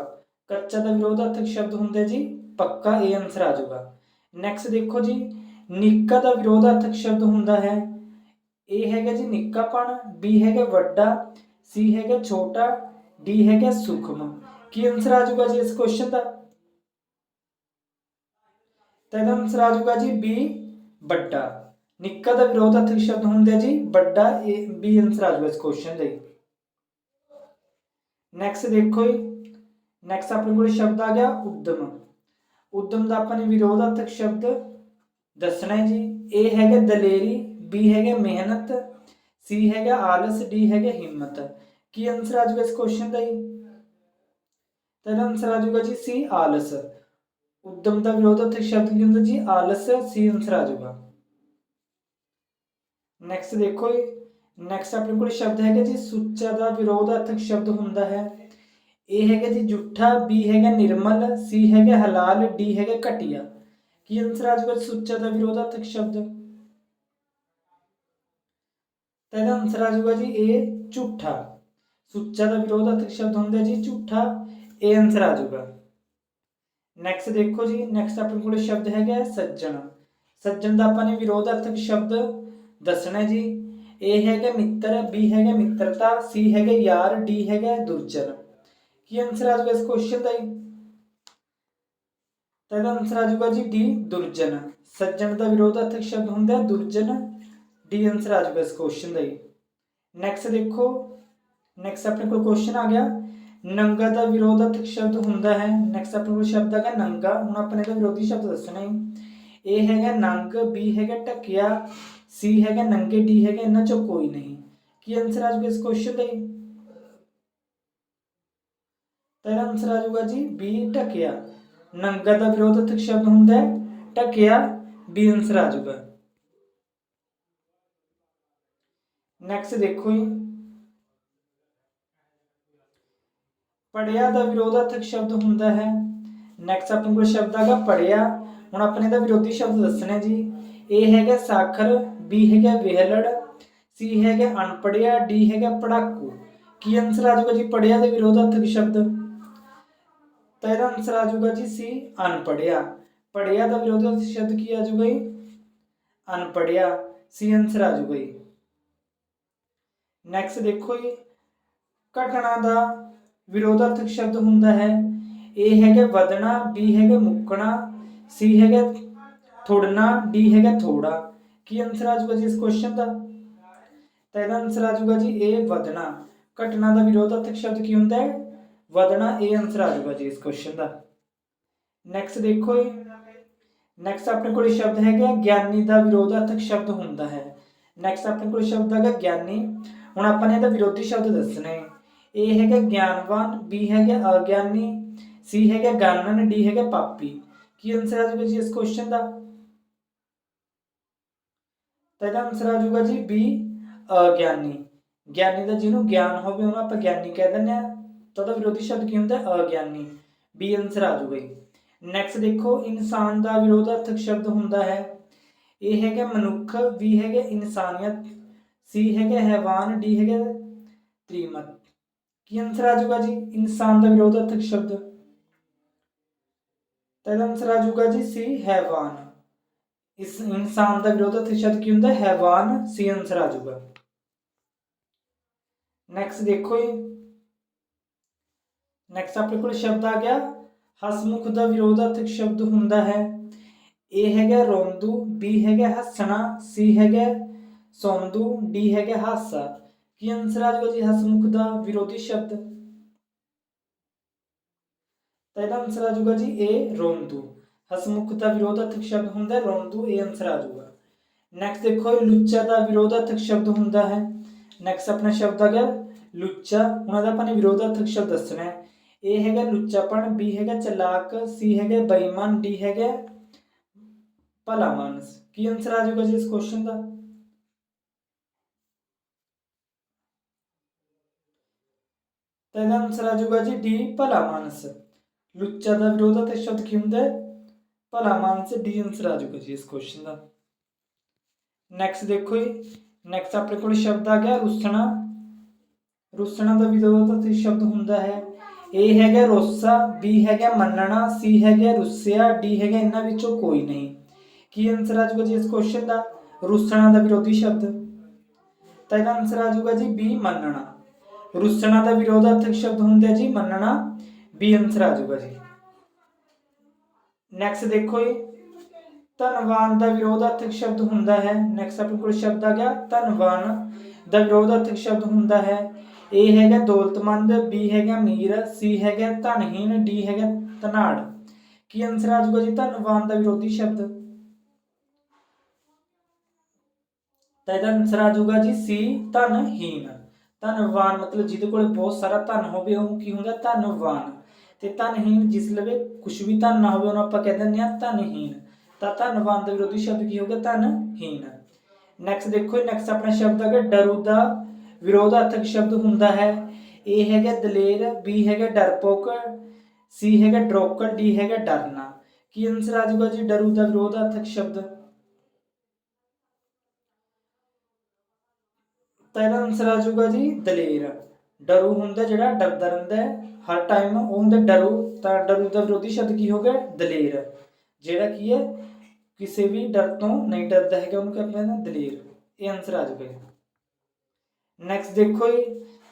ਕੱਚਾ ਦਾ ਵਿਰੋਧਾਰਥਕ ਸ਼ਬਦ ਹੁੰਦਾ ਜੀ ਪੱਕਾ ਇਹ ਆਨਸਰ ਆ ਜਾਊਗਾ। ਨੈਕਸਟ ਦੇਖੋ ਜੀ, ਨਿੱਕਾ ਦਾ ਵਿਰੋਧਾਰਥਕ ਸ਼ਬਦ ਹੁੰਦਾ ਹੈ। ਇਹ ਹੈਗਾ ਜੀ ਨਿੱਕਾਪਣ ਬੀ ਹੈਗਾ ਵੱਡਾ ਸੀ ਹੈਗਾ ਛੋਟਾ ਡੀ ਹੈਗਾ ਸੂਖਮ। ਕੀ ਆਨਸਰ ਆ ਜਾਊਗਾ ਜੀ ਇਸ ਕੁਐਸਚਨ ਦਾ? ਤਾਂ ਇਹਦਾ ਆਨਸਰ ਆ ਜਾਊਗਾ ਜੀ ਬੀ ਵੱਡਾ। ਨਿੱਕਾ ਦਾ ਵਿਰੋਧਾਰਥਕ ਸ਼ਬਦ ਹੁੰਦਾ ਜੀ, ਵੱਡਾ ਇਹ ਬੀ ਆਨਸਰ ਆ ਜਾਊਗਾ ਇਸ ਕੁਐਸਚਨ ਦੇ ਨੈਕਸਟ ਦੇਖੋ ਜੀ। ਨੈਕਸਟ ਆਪਣੇ ਕੋਲ ਸ਼ਬਦ ਆ ਗਿਆ, ਉਦਮ। ਉਦਮ ਦਾ ਆਪਾਂ ਨੇ ਵਿਰੋਧਾਰਥਕ ਸ਼ਬਦ ਦੱਸਣਾ ਹੈ ਜੀ। ਇਹ ਹੈਗਾ ਦਲੇਰੀ ਬੀ ਹੈਗਾ ਮਿਹਨਤ ਸੀ ਹੈਗਾ ਆਲਸ ਡੀ ਹੈਗਾ ਹਿੰਮਤ। ਕੀ ਆਨਸਰ ਆ ਜਾਊਗਾ ਇਸ ਕੁਐਸਚਨ ਦਾ ਜੀ? ਤਾਂ ਇਹਦਾ ਆਨਸਰ ਆ ਜਾਊਗਾ ਜੀ ਸੀ ਆਲਸ। ਉਦਮ ਦਾ ਵਿਰੋਧਾਰਥਕ ਸ਼ਬਦ ਕੀ ਹੁੰਦਾ ਜੀ? ਆਲਸ ਸੀ ਆਨਸਰ ਆ ਜਾਊਗਾ। ਨੈਕਸਟ ਦੇਖੋ ਜੀ। ਨੈਕਸਟ ਆਪਣੇ ਕੋਲ ਸ਼ਬਦ ਹੈਗਾ ਜੀ। ਸੁੱਚਾ ਦਾ ਵਿਰੋਧਾਰਥਕ ਸ਼ਬਦ ਹੁੰਦਾ ਹੈ। ਇਹ ਹੈਗਾ ਜੀ ਝੂਠਾ ਬੀ ਹੈਗਾ ਨਿਰਮਲ ਸੀ ਹੈਗਾ ਹਲਾਲ ਡੀ ਹੈਗਾ ਘਟੀਆ। ਕੀ ਆਨਸਰ ਆ ਜਾਊਗਾ ਸੁੱਚਾ ਦਾ ਵਿਰੋਧਾਰਥਕ ਸ਼ਬਦ? ਤਾਂ ਇਹਦਾ ਆਨਸਰ ਆ ਜਾਊਗਾ ਜੀ ਇਹ ਝੂਠਾ। ਸੁੱਚਾ ਦਾ ਵਿਰੋਧਾਰਥਕ ਸ਼ਬਦ ਹੁੰਦਾ ਜੀ ਝੂਠਾ। ਇਹ ਆਨਸਰ ਆ ਜਾਊਗਾ ਨੈਕਸਟ ਦੇਖੋ ਜੀ ਨੈਕਸਟ ਆਪਣੇ ਕੋਲ ਸ਼ਬਦ ਹੈਗਾ ਸੱਜਣ। ਸੱਜਣ ਦਾ ਆਪਾਂ ਨੇ ਵਿਰੋਧਾਰਥਕ ਸ਼ਬਦ ਦੱਸਣਾ ਜੀ। ਇਹ ਹੈਗਾ ਮਿੱਤਰ ਬੀ ਹੈਗਾ ਮਿੱਤਰਤਾ ਸੀ ਹੈਗਾ ਯਾਰ ਡੀ ਹੈਗਾ ਦੁਰਜਨ। ਕੀ ਆਨਸਰ ਆ ਜਾਊਗਾ ਇਸ ਕੁਐਸਚਨ ਦਾ ਜੀ ਤਾਂ ਇਹਦਾ ਆਨਸਰ ਆ ਜਾਊਗਾ ਜੀ ਡੀ ਦੁਰਜਨ ਸੱਜਣ ਦਾ ਵਿਰੋਧਾਰਥਕ ਸ਼ਬਦ ਹੁੰਦਾ ਦੁਰਜਨ ਡੀ ਆਨਸਰ ਆ ਜਾਊਗਾ ਇਸ ਕੁਐਸਚਨ ਦਾ ਜੀ ਨੈਕਸਟ ਦੇਖੋ ਨੈਕਸਟ ਆਪਣੇ ਕੋਲ ਕੁਐਸਚਨ ਆ ਗਿਆ ਨੰਗਾ ਦਾ ਵਿਰੋਧਾਰਥਕ ਸ਼ਬਦ ਹੁੰਦਾ ਹੈ ਨੈਕਸਟ ਆਪਣੇ ਕੋਲ ਸ਼ਬਦ ਹੈਗਾ ਨੰਗਾ ਹੁਣ ਆਪਣੇ ਦਾ ਵਿਰੋਧੀ ਸ਼ਬਦ ਦੱਸਣਾ ਹੈ ਇਹ ਹੈਗਾ ਨੰਗ ਬੀ ਹੈਗਾ ਟਕਿਆ ਸੀ ਹੈਗਾ ਨੰਗੇ ਡੀ ਹੈਗਾ ਇਹਨਾਂ ਚੋਂ ਕੋਈ ਨਹੀਂ ਕੀ ਆਨਸਰ ਆ ਜਾਊਗਾ ਇਸ ਕੁਐਸਚਨ ਦਾ ਜੀ ਤਾਂ ਇਹਦਾ ਆਨਸਰ ਆ ਜਾਊਗਾ ਜੀ, ਬੀ ਢਕਿਆ। ਨੰਗਾ ਦਾ ਵਿਰੋਧਾਰਥਕ ਸ਼ਬਦ ਹੁੰਦਾ ਹੈ? ਟਕਿਆ ਬੀ ਆਨਸਰ ਆ ਜਾਊਗਾ। ਨੈਕਸਟ ਦੇਖੋ ਜੀ। ਪੜਿਆ ਦਾ ਵਿਰੋਧਾਰਥਕ ਸ਼ਬਦ ਹੁੰਦਾ ਹੈ? ਨੈਕਸਟ ਆਪਣੇ ਕੋਲ ਸ਼ਬਦ ਹੈਗਾ ਪੜਿਆ। ਹੁਣ ਆਪਣੇ ਦਾ ਵਿਰੋਧੀ ਸ਼ਬਦ ਦੱਸਣਾ ਜੀ। ਇਹ ਹੈਗਾ ਸਾਖਰ ਬੀ ਹੈਗਾ ਵਿਹਲੜ ਸੀ ਹੈਗਾ ਅਨਪੜਿਆ ਡੀ ਹੈਗਾ ਪੜਾਕੂ। ਕੀ ਆਨਸਰ ਆ ਜਾਊਗਾ ਜੀ? ਪੜਿਆ ਦੇ ਵਿਰੋਧਾਰਥਕ ਸ਼ਬਦ? ਤਾਂ ਇਹਦਾ ਆਨਸਰ ਆ ਜਾਊਗਾ ਜੀ ਸੀ ਅਨਪੜਿਆ ਪੜਿਆ ਦਾ ਵਿਰੋਧਾਰਥਕ ਸ਼ਬਦ ਕੀ ਆ ਜਾਊਗਾ ਜੀ? ਅਨਪੜਿਆ ਸੀ ਆਨਸਰ ਆ ਜਾਊਗਾ ਜੀ। ਨੈਕਸਟ ਦੇਖੋ ਜੀ, ਘਟਨਾ ਦਾ ਵਿਰੋਧਾਰਥਕ ਸ਼ਬਦ ਹੁੰਦਾ ਹੈ। ਇਹ ਹੈਗਾ ਵਧਣਾ ਬੀ ਹੈਗਾ ਮੁੱਕਣਾ ਸੀ ਹੈਗਾ ਥੋੜਨਾ ਡੀ ਹੈਗਾ ਥੋੜਾ ਕੀ ਆਨਸਰ ਆ ਜਾਊਗਾ ਜੀ ਇਸ ਕੁਐਸਚਨ ਦਾ? ਤਾਂ ਇਹਦਾ ਆਨਸਰ ਆ ਜਾਊਗਾ ਜੀ ਇਹ ਵਧਣਾ। ਘਟਨਾ ਦਾ ਵਿਰੋਧਾਰਥਕ ਸ਼ਬਦ ਕੀ ਹੁੰਦਾ ਹੈ? ਵਧਣਾ ਇਹ ਆਨਸਰ ਆ ਜਾਊਗਾ ਜੀ ਇਸ ਕੁਐਸਚਨ ਦਾ। ਨੈਕਸਟ ਦੇਖੋ ਜੀ। ਨੈਕਸਟ ਆਪਣੇ ਕੋਲ ਸ਼ਬਦ ਹੈਗਾ ਗਿਆਨੀ ਦਾ ਵਿਰੋਧਾਰਥਕ ਸ਼ਬਦ ਹੁੰਦਾ ਹੈ। ਨੈਕਸਟ ਆਪਣੇ ਕੋਲ ਸ਼ਬਦ ਹੈਗਾ ਗਿਆਨੀ। ਹੁਣ ਆਪਾਂ ਨੇ ਇਹਦਾ ਵਿਰੋਧੀ ਸ਼ਬਦ ਦੱਸਣੇ। ਇਹ ਹੈਗਾ ਗਿਆਨਵਾਨ ਬੀ ਹੈਗਾ ਅਗਿਆਨੀ ਸੀ ਹੈਗਾ ਗਾਨਨ ਡੀ ਹੈਗਾ ਪਾਪੀ। ਕੀ ਆਨਸਰ ਆ ਜਾਊਗਾ ਜੀ ਇਸ ਕੁਐਸਚਨ ਦਾ? ਤਾਂ ਇਹਦਾ ਆਨਸਰ ਆ ਜਾਊਗਾ ਜੀ ਬੀ ਅਗਿਆਨੀ। ਗਿਆਨੀ ਦਾ ਜਿਹਨੂੰ ਗਿਆਨ ਹੋਵੇ ਉਹਨੂੰ ਆਪਾਂ ਗਿਆਨੀ ਕਹਿ ਦਿੰਦੇ ਆ ਤਾਂ ਉਹਦਾ ਵਿਰੋਧੀ ਸ਼ਬਦ ਕੀ ਹੁੰਦਾ? ਅਗਿਆਨੀ। ਬੀ ਆਨਸਰ ਆ ਜਾਊਗਾ ਜੀ। ਨੈਕਸਟ ਦੇਖੋ, ਇਨਸਾਨ ਦਾ ਵਿਰੋਧਾਰਥਕ ਸ਼ਬਦ ਹੁੰਦਾ ਹੈ। ਇਹ ਹੈਗਾ ਮਨੁੱਖ ਵੀ ਹੈਗਾ ਇਨਸਾਨੀਅਤ ਸੀ ਹੈਗਾ ਹੈਵਾਨ ਡੀ ਹੈਗਾ ਤ੍ਰੀਮਤ। ਕੀ ਆਨਸਰ ਆ ਜਾਊਗਾ ਜੀ? ਇਨਸਾਨ ਦਾ ਵਿਰੋਧਾਰਥਕ ਸ਼ਬਦ। ਤਾਂ ਇਹਦਾ ਆਨਸਰ ਆ ਜਾਊਗਾ ਜੀ ਸੀ ਹੈਵਾਨ। ਇਸ ਇਨਸਾਨ ਦਾ ਵਿਰੋਧਾਰਥਕ ਸ਼ਬਦ ਕੀ ਹੁੰਦਾ? ਹੈਵਾਨ ਸੀ ਆਨਸਰ ਆ ਜੂਗਾ ਨੈਕਸਟ ਦੇਖੋ ਜੀ। ਨੈਕਸਟ ਆਪਣੇ ਕੋਲ ਸ਼ਬਦ ਆ ਗਿਆ। ਹਸਮੁਖ ਦਾ ਵਿਰੋਧਾਰਥਕ ਸ਼ਬਦ ਹੁੰਦਾ ਹੈ। ਇਹ ਹੈਗਾ ਰੋਂਦੂ ਬੀ ਹੈਗਾ ਹੱਸਣਾ ਸੀ ਹੈਗਾ ਸੌਂਦੂ ਡੀ ਹੈਗਾ ਹਾਸਾ। ਕੀ ਆਨਸਰ ਆ ਜਾਊਗਾ ਜੀ ਹਸਮੁਖ ਦਾ ਵਿਰੋਧੀ ਸ਼ਬਦ? ਤਾਂ ਇਹਦਾ ਆਨਸਰ ਆ ਜਾਊਗਾ ਜੀ ਇਹ ਰੋਂਦੂ। ਹਸਮੁਖ ਦਾ ਵਿਰੋਧਾਰਥਕ ਸ਼ਬਦ ਹੁੰਦਾ ਰੋਂਦੂ ਇਹ ਆਨਸਰ ਆ ਜਾਊਗਾ ਨੈਕਸਟ ਦੇਖੋ, ਲੁੱਚਾ ਦਾ ਵਿਰੋਧਾਰਥਕ ਸ਼ਬਦ ਹੁੰਦਾ ਹੈ। ਨੈਕਸਟ ਆਪਣਾ ਸ਼ਬਦ ਆ ਗਿਆ, ਲੁੱਚਾ। ਉਹਨਾਂ ਦਾ ਆਪਾਂ ਨੇ ਵਿਰੋਧਾਰਥਕ ਸ਼ਬਦ ਦੱਸਣਾ ਹੈ। ਇਹ ਹੈਗਾ ਲੁੱਚਾਪਣ ਬੀ ਹੈਗਾ ਚਲਾਕ ਸੀ ਹੈਗਾ ਬੇਈਮਾਨ ਡੀ ਹੈਗਾ ਭਲਾ ਮਾਨਸ ਕੀ ਆਨਸਰ ਆ ਜਾਊਗਾ ਜੀ ਇਸ ਕੁਐਸਚਨ ਦਾ? ਤਾਂ ਇਹਦਾ ਆਨਸਰ ਆ ਜਾਊਗਾ ਜੀ ਡੀ ਭਲਾ ਮਾਨਸ ਲੁੱਚਾ ਦਾ ਵਿਰੋਧਾਰਥਕ ਸ਼ਬਦ ਕੀ ਹੁੰਦਾ ਹੈ? ਭਲਾ ਮਾਨਸ ਡੀ ਆਨਸਰ ਆ ਜਾਊਗਾ ਜੀ ਇਸ ਕੁਐਸਚਨ ਦਾ। ਨੈਕਸਟ ਦੇਖੋ ਜੀ। ਨੈਕਸਟ ਆਪਣੇ ਕੋਲ ਸ਼ਬਦ ਆ ਗਿਆ ਰੁੱਸਣਾ। ਰੁੱਸਣਾ ਦਾ ਵਿਰੋਧਾਰਥਕ ਸ਼ਬਦ ਹੁੰਦਾ ਹੈ ਇਹ ਹੈਗਾ ਰੋਸਾ ਬੀ ਹੈਗਾ ਮੰਨਣਾ ਸੀ ਹੈਗਾ ਰੁੱਸਿਆ ਡੀ ਹੈਗਾ ਇਹਨਾਂ ਵਿੱਚੋਂ ਕੋਈ ਨਹੀਂ। ਕੀ ਆਨਸਰ ਆ ਜਾਊਗਾ ਜੀ ਇਸ ਕੁਐਸਚਨ ਦਾ? ਰੁੱਸਣਾ ਦਾ ਵਿਰੋਧੀ ਸ਼ਬਦ। ਤਾਂ ਇਹਦਾ ਆਨਸਰ ਆ ਜਾਊਗਾ ਜੀ ਬੀ ਮੰਨਣਾ। ਰੁੱਸਣਾ ਦਾ ਵਿਰੋਧਾਰਥਕ ਸ਼ਬਦ ਹੁੰਦਾ ਜੀ ਮੰਨਣਾ। ਬੀ ਆਨਸਰ ਆ ਜਾਊਗਾ ਜੀ। ਨੈਕਸਟ ਦੇਖੋ ਜੀ। ਧਨਵਾਨ ਦਾ ਵਿਰੋਧਾਰਥਕ ਸ਼ਬਦ ਹੁੰਦਾ ਹੈ। ਨੈਕਸਟ ਆਪਣੇ ਕੋਲ ਸ਼ਬਦ ਆ ਗਿਆ। ਧਨਵਾਨ ਦਾ ਵਿਰੋਧਾਰਥਕ ਸ਼ਬਦ ਹੁੰਦਾ ਹੈ। ਇਹ ਹੈਗਾ ਦੌਲਤਮੰਦ ਬੀ ਹੈਗਾ ਅਮੀਰ ਸੀ ਹੈਗਾ ਧਨਹੀਨ ਡੀ ਹੈਗਾ ਧਨਾੜ। ਕੀ ਆਨਸਰ ਆ ਜਾਊਗਾ ਜੀ ਧਨਵਾਨ ਦਾ ਵਿਰੋਧੀ ਸ਼ਬਦ? ਤਾਂ ਇਹਦਾ ਆਨਸਰ ਆ ਜਾਊਗਾ ਜੀ ਸੀ ਧਨਹੀਨ ਧਨਵਾਨ ਮਤਲਬ ਜਿਹਦੇ ਕੋਲ ਬਹੁਤ ਸਾਰਾ ਧਨ ਹੋਵੇ ਉਹ ਕੀ ਹੁੰਦਾ? ਧਨਵਾਨ। ਤੇ ਧਨਹੀਨ ਜਿਸ ਲਵੇ ਕੁਝ ਵੀ ਧਨ ਨਾ ਹੋਵੇ, ਉਹਨੂੰ ਆਪਾਂ ਕਹਿ ਦਿੰਦੇ ਆ ਧਨਹੀਨ ਤਾਂ ਧਨਵਾਨ ਦਾ ਵਿਰੋਧੀ ਸ਼ਬਦ ਕੀ ਹੋਗਾ ਧਨਹੀਨ ਨੈਕਸਟ ਦੇਖੋ ਨੈਕਸਟ ਆਪਣਾ ਸ਼ਬਦ ਹੈਗਾ ਡਰੂ ਦਾ ਵਿਰੋਧਾਰਥਕ ਸ਼ਬਦ ਹੁੰਦਾ ਹੈ। ਇਹ ਹੈਗਾ ਦਲੇਰ ਬੀ ਹੈਗਾ ਡਰਪੋਕ ਸੀ ਹੈਗਾ ਡਰੋਕਰ ਡੀ ਹੈਗਾ ਡਰਨਾ। ਕੀ ਆਨਸਰ ਆ ਜਾਊਗਾ ਜੀ ਡਰੂ ਦਾ ਵਿਰੋਧਾਰਥਕ ਸ਼ਬਦ? ਤਾਂ ਇਹਦਾ ਆਨਸਰ ਆ ਜਾਊਗਾ ਜੀ ਦਲੇਰ। ਡਰੂ ਹੁੰਦਾ ਜਿਹੜਾ ਡਰਦਾ ਰਹਿੰਦਾ ਹੈ। ਹਰ ਟਾਈਮ ਉਹ ਹੁੰਦਾ ਡਰੂ, ਤਾਂ ਡਰੂ ਦਾ ਵਿਰੋਧੀ ਸ਼ਬਦ ਕੀ ਹੋ ਗਿਆ? ਦਲੇਰ। ਜਿਹੜਾ ਕੀ ਹੈ, ਕਿਸੇ ਵੀ ਡਰ ਤੋਂ ਨਹੀਂ ਡਰਦਾ ਹੈਗਾ ਉਹਨੂੰ ਕਹਿੰਦੇ ਨੇ? ਦਲੇਰ। ਇਹ ਆਨਸਰ ਆ ਜਾਊਗਾ ਨੈਕਸਟ ਦੇਖੋ ਜੀ।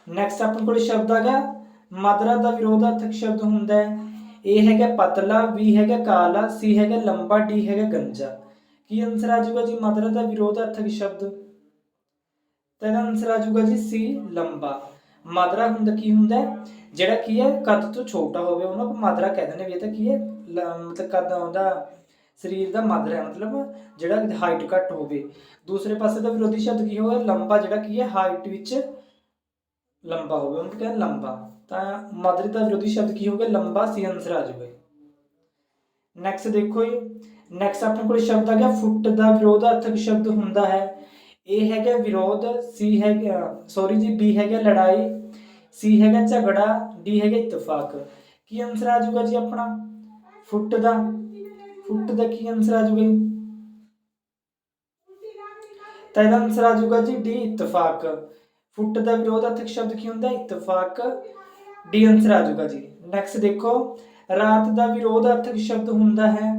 ਨੈਕਸਟ ਆਪਣੇ ਕੋਲ ਸ਼ਬਦ ਆ ਗਿਆ। ਮਾਤਰਾ ਦਾ ਵਿਰੋਧਾਰਥਕ ਸ਼ਬਦ ਹੁੰਦਾ ਹੈ। ਇਹ ਹੈਗਾ ਪਤਲਾ ਵੀ ਹੈਗਾ ਕਾਲਾ ਸੀ ਹੈਗਾ ਲੰਬਾ ਡੀ ਹੈਗਾ ਗੰਜਾ। ਕੀ ਆਨਸਰ ਆ ਜਾਊਗਾ ਜੀ? ਮਾਤਰਾ ਦਾ ਵਿਰੋਧਾਰਥਕ ਸ਼ਬਦ? ਤਾਂ ਇਹਦਾ ਆਨਸਰ ਆ ਜਾਊਗਾ ਜੀ ਸੀ ਲੰਬਾ। ਮਾਦਰਾ ਹੁੰਦਾ ਕੀ ਹੁੰਦਾ ਜਿਹੜਾ ਕੀ ਹੈ, ਕੱਦ ਤੋਂ ਛੋਟਾ ਹੋਵੇ, ਉਹਨੂੰ ਆਪਾਂ ਮਾਤਰਾ ਕਹਿ ਦਿੰਦੇ ਵੀ ਇਹ ਤਾਂ ਕੀ ਹੈ? ਮਤਲਬ ਕੱਦ ਉਹਦਾ ਸਰੀਰ ਦਾ ਮਾਤਰਾ ਹੈ, ਮਤਲਬ ਜਿਹੜਾ ਹਾਈਟ ਘੱਟ ਹੋਵੇ। ਦੂਸਰੇ ਪਾਸੇ ਦਾ ਵਿਰੋਧੀ ਸ਼ਬਦ ਕੀ ਹੋਗਾ ਲੰਬਾ, ਜਿਹੜਾ ਕੀ ਹੈ ਹਾਈਟ ਵਿੱਚ ਲੰਬਾ ਹੋਵੇ, ਉਹਨੂੰ ਕਹਿੰਦੇ ਲੰਬਾ। ਤਾਂ ਮਾਤਰੇ ਦਾ ਵਿਰੋਧੀ ਸ਼ਬਦ ਕੀ ਹੋਗਾ ਲੰਬਾ ਸੀ ਆਨਸਰ ਆ ਜਾਊਗਾ ਨੈਕਸਟ ਦੇਖੋ ਜੀ। ਨੈਕਸਟ ਆਪਣੇ ਕੋਲ ਸ਼ਬਦ ਆ ਗਿਆ, ਫੁੱਟ ਦਾ ਵਿਰੋਧਾਰਥਕ ਸ਼ਬਦ ਹੁੰਦਾ ਹੈ। ਇਹ ਹੈਗਾ ਵਿਰੋਧ ਸੀ ਹੈਗਾ ਸੌਰੀ ਜੀ ਬੀ ਹੈਗਾ ਲੜਾਈ ਸੀ ਹੈਗਾ ਝਗੜਾ ਡੀ ਹੈਗਾ ਇਤਫਾਕ। ਕੀ ਆਨਸਰ ਆ ਜਾਊਗਾ ਜੀ ਆਪਣਾ? ਫੁੱਟ ਦਾ। ਫੁੱਟ ਦਾ ਕੀ ਆਨਸਰ ਆ ਜਾਊਗਾ ਤਾਂ ਇਹਦਾ ਆਨਸਰ ਆ ਜਾਊਗਾ ਜੀ ਡੀ ਇਤਫਾਕ। ਫੁੱਟ ਦਾ ਵਿਰੋਧਾਰਥਕ ਸ਼ਬਦ ਕੀ ਹੁੰਦਾ? ਹੈ ਇਤਫਾਕ। ਡੀ ਆਨਸਰ ਆ ਜਾਊਗਾ ਜੀ। ਨੈਕਸਟ ਦੇਖੋ, ਰਾਤ ਦਾ ਵਿਰੋਧਾਰਥਕ ਸ਼ਬਦ ਹੁੰਦਾ ਹੈ।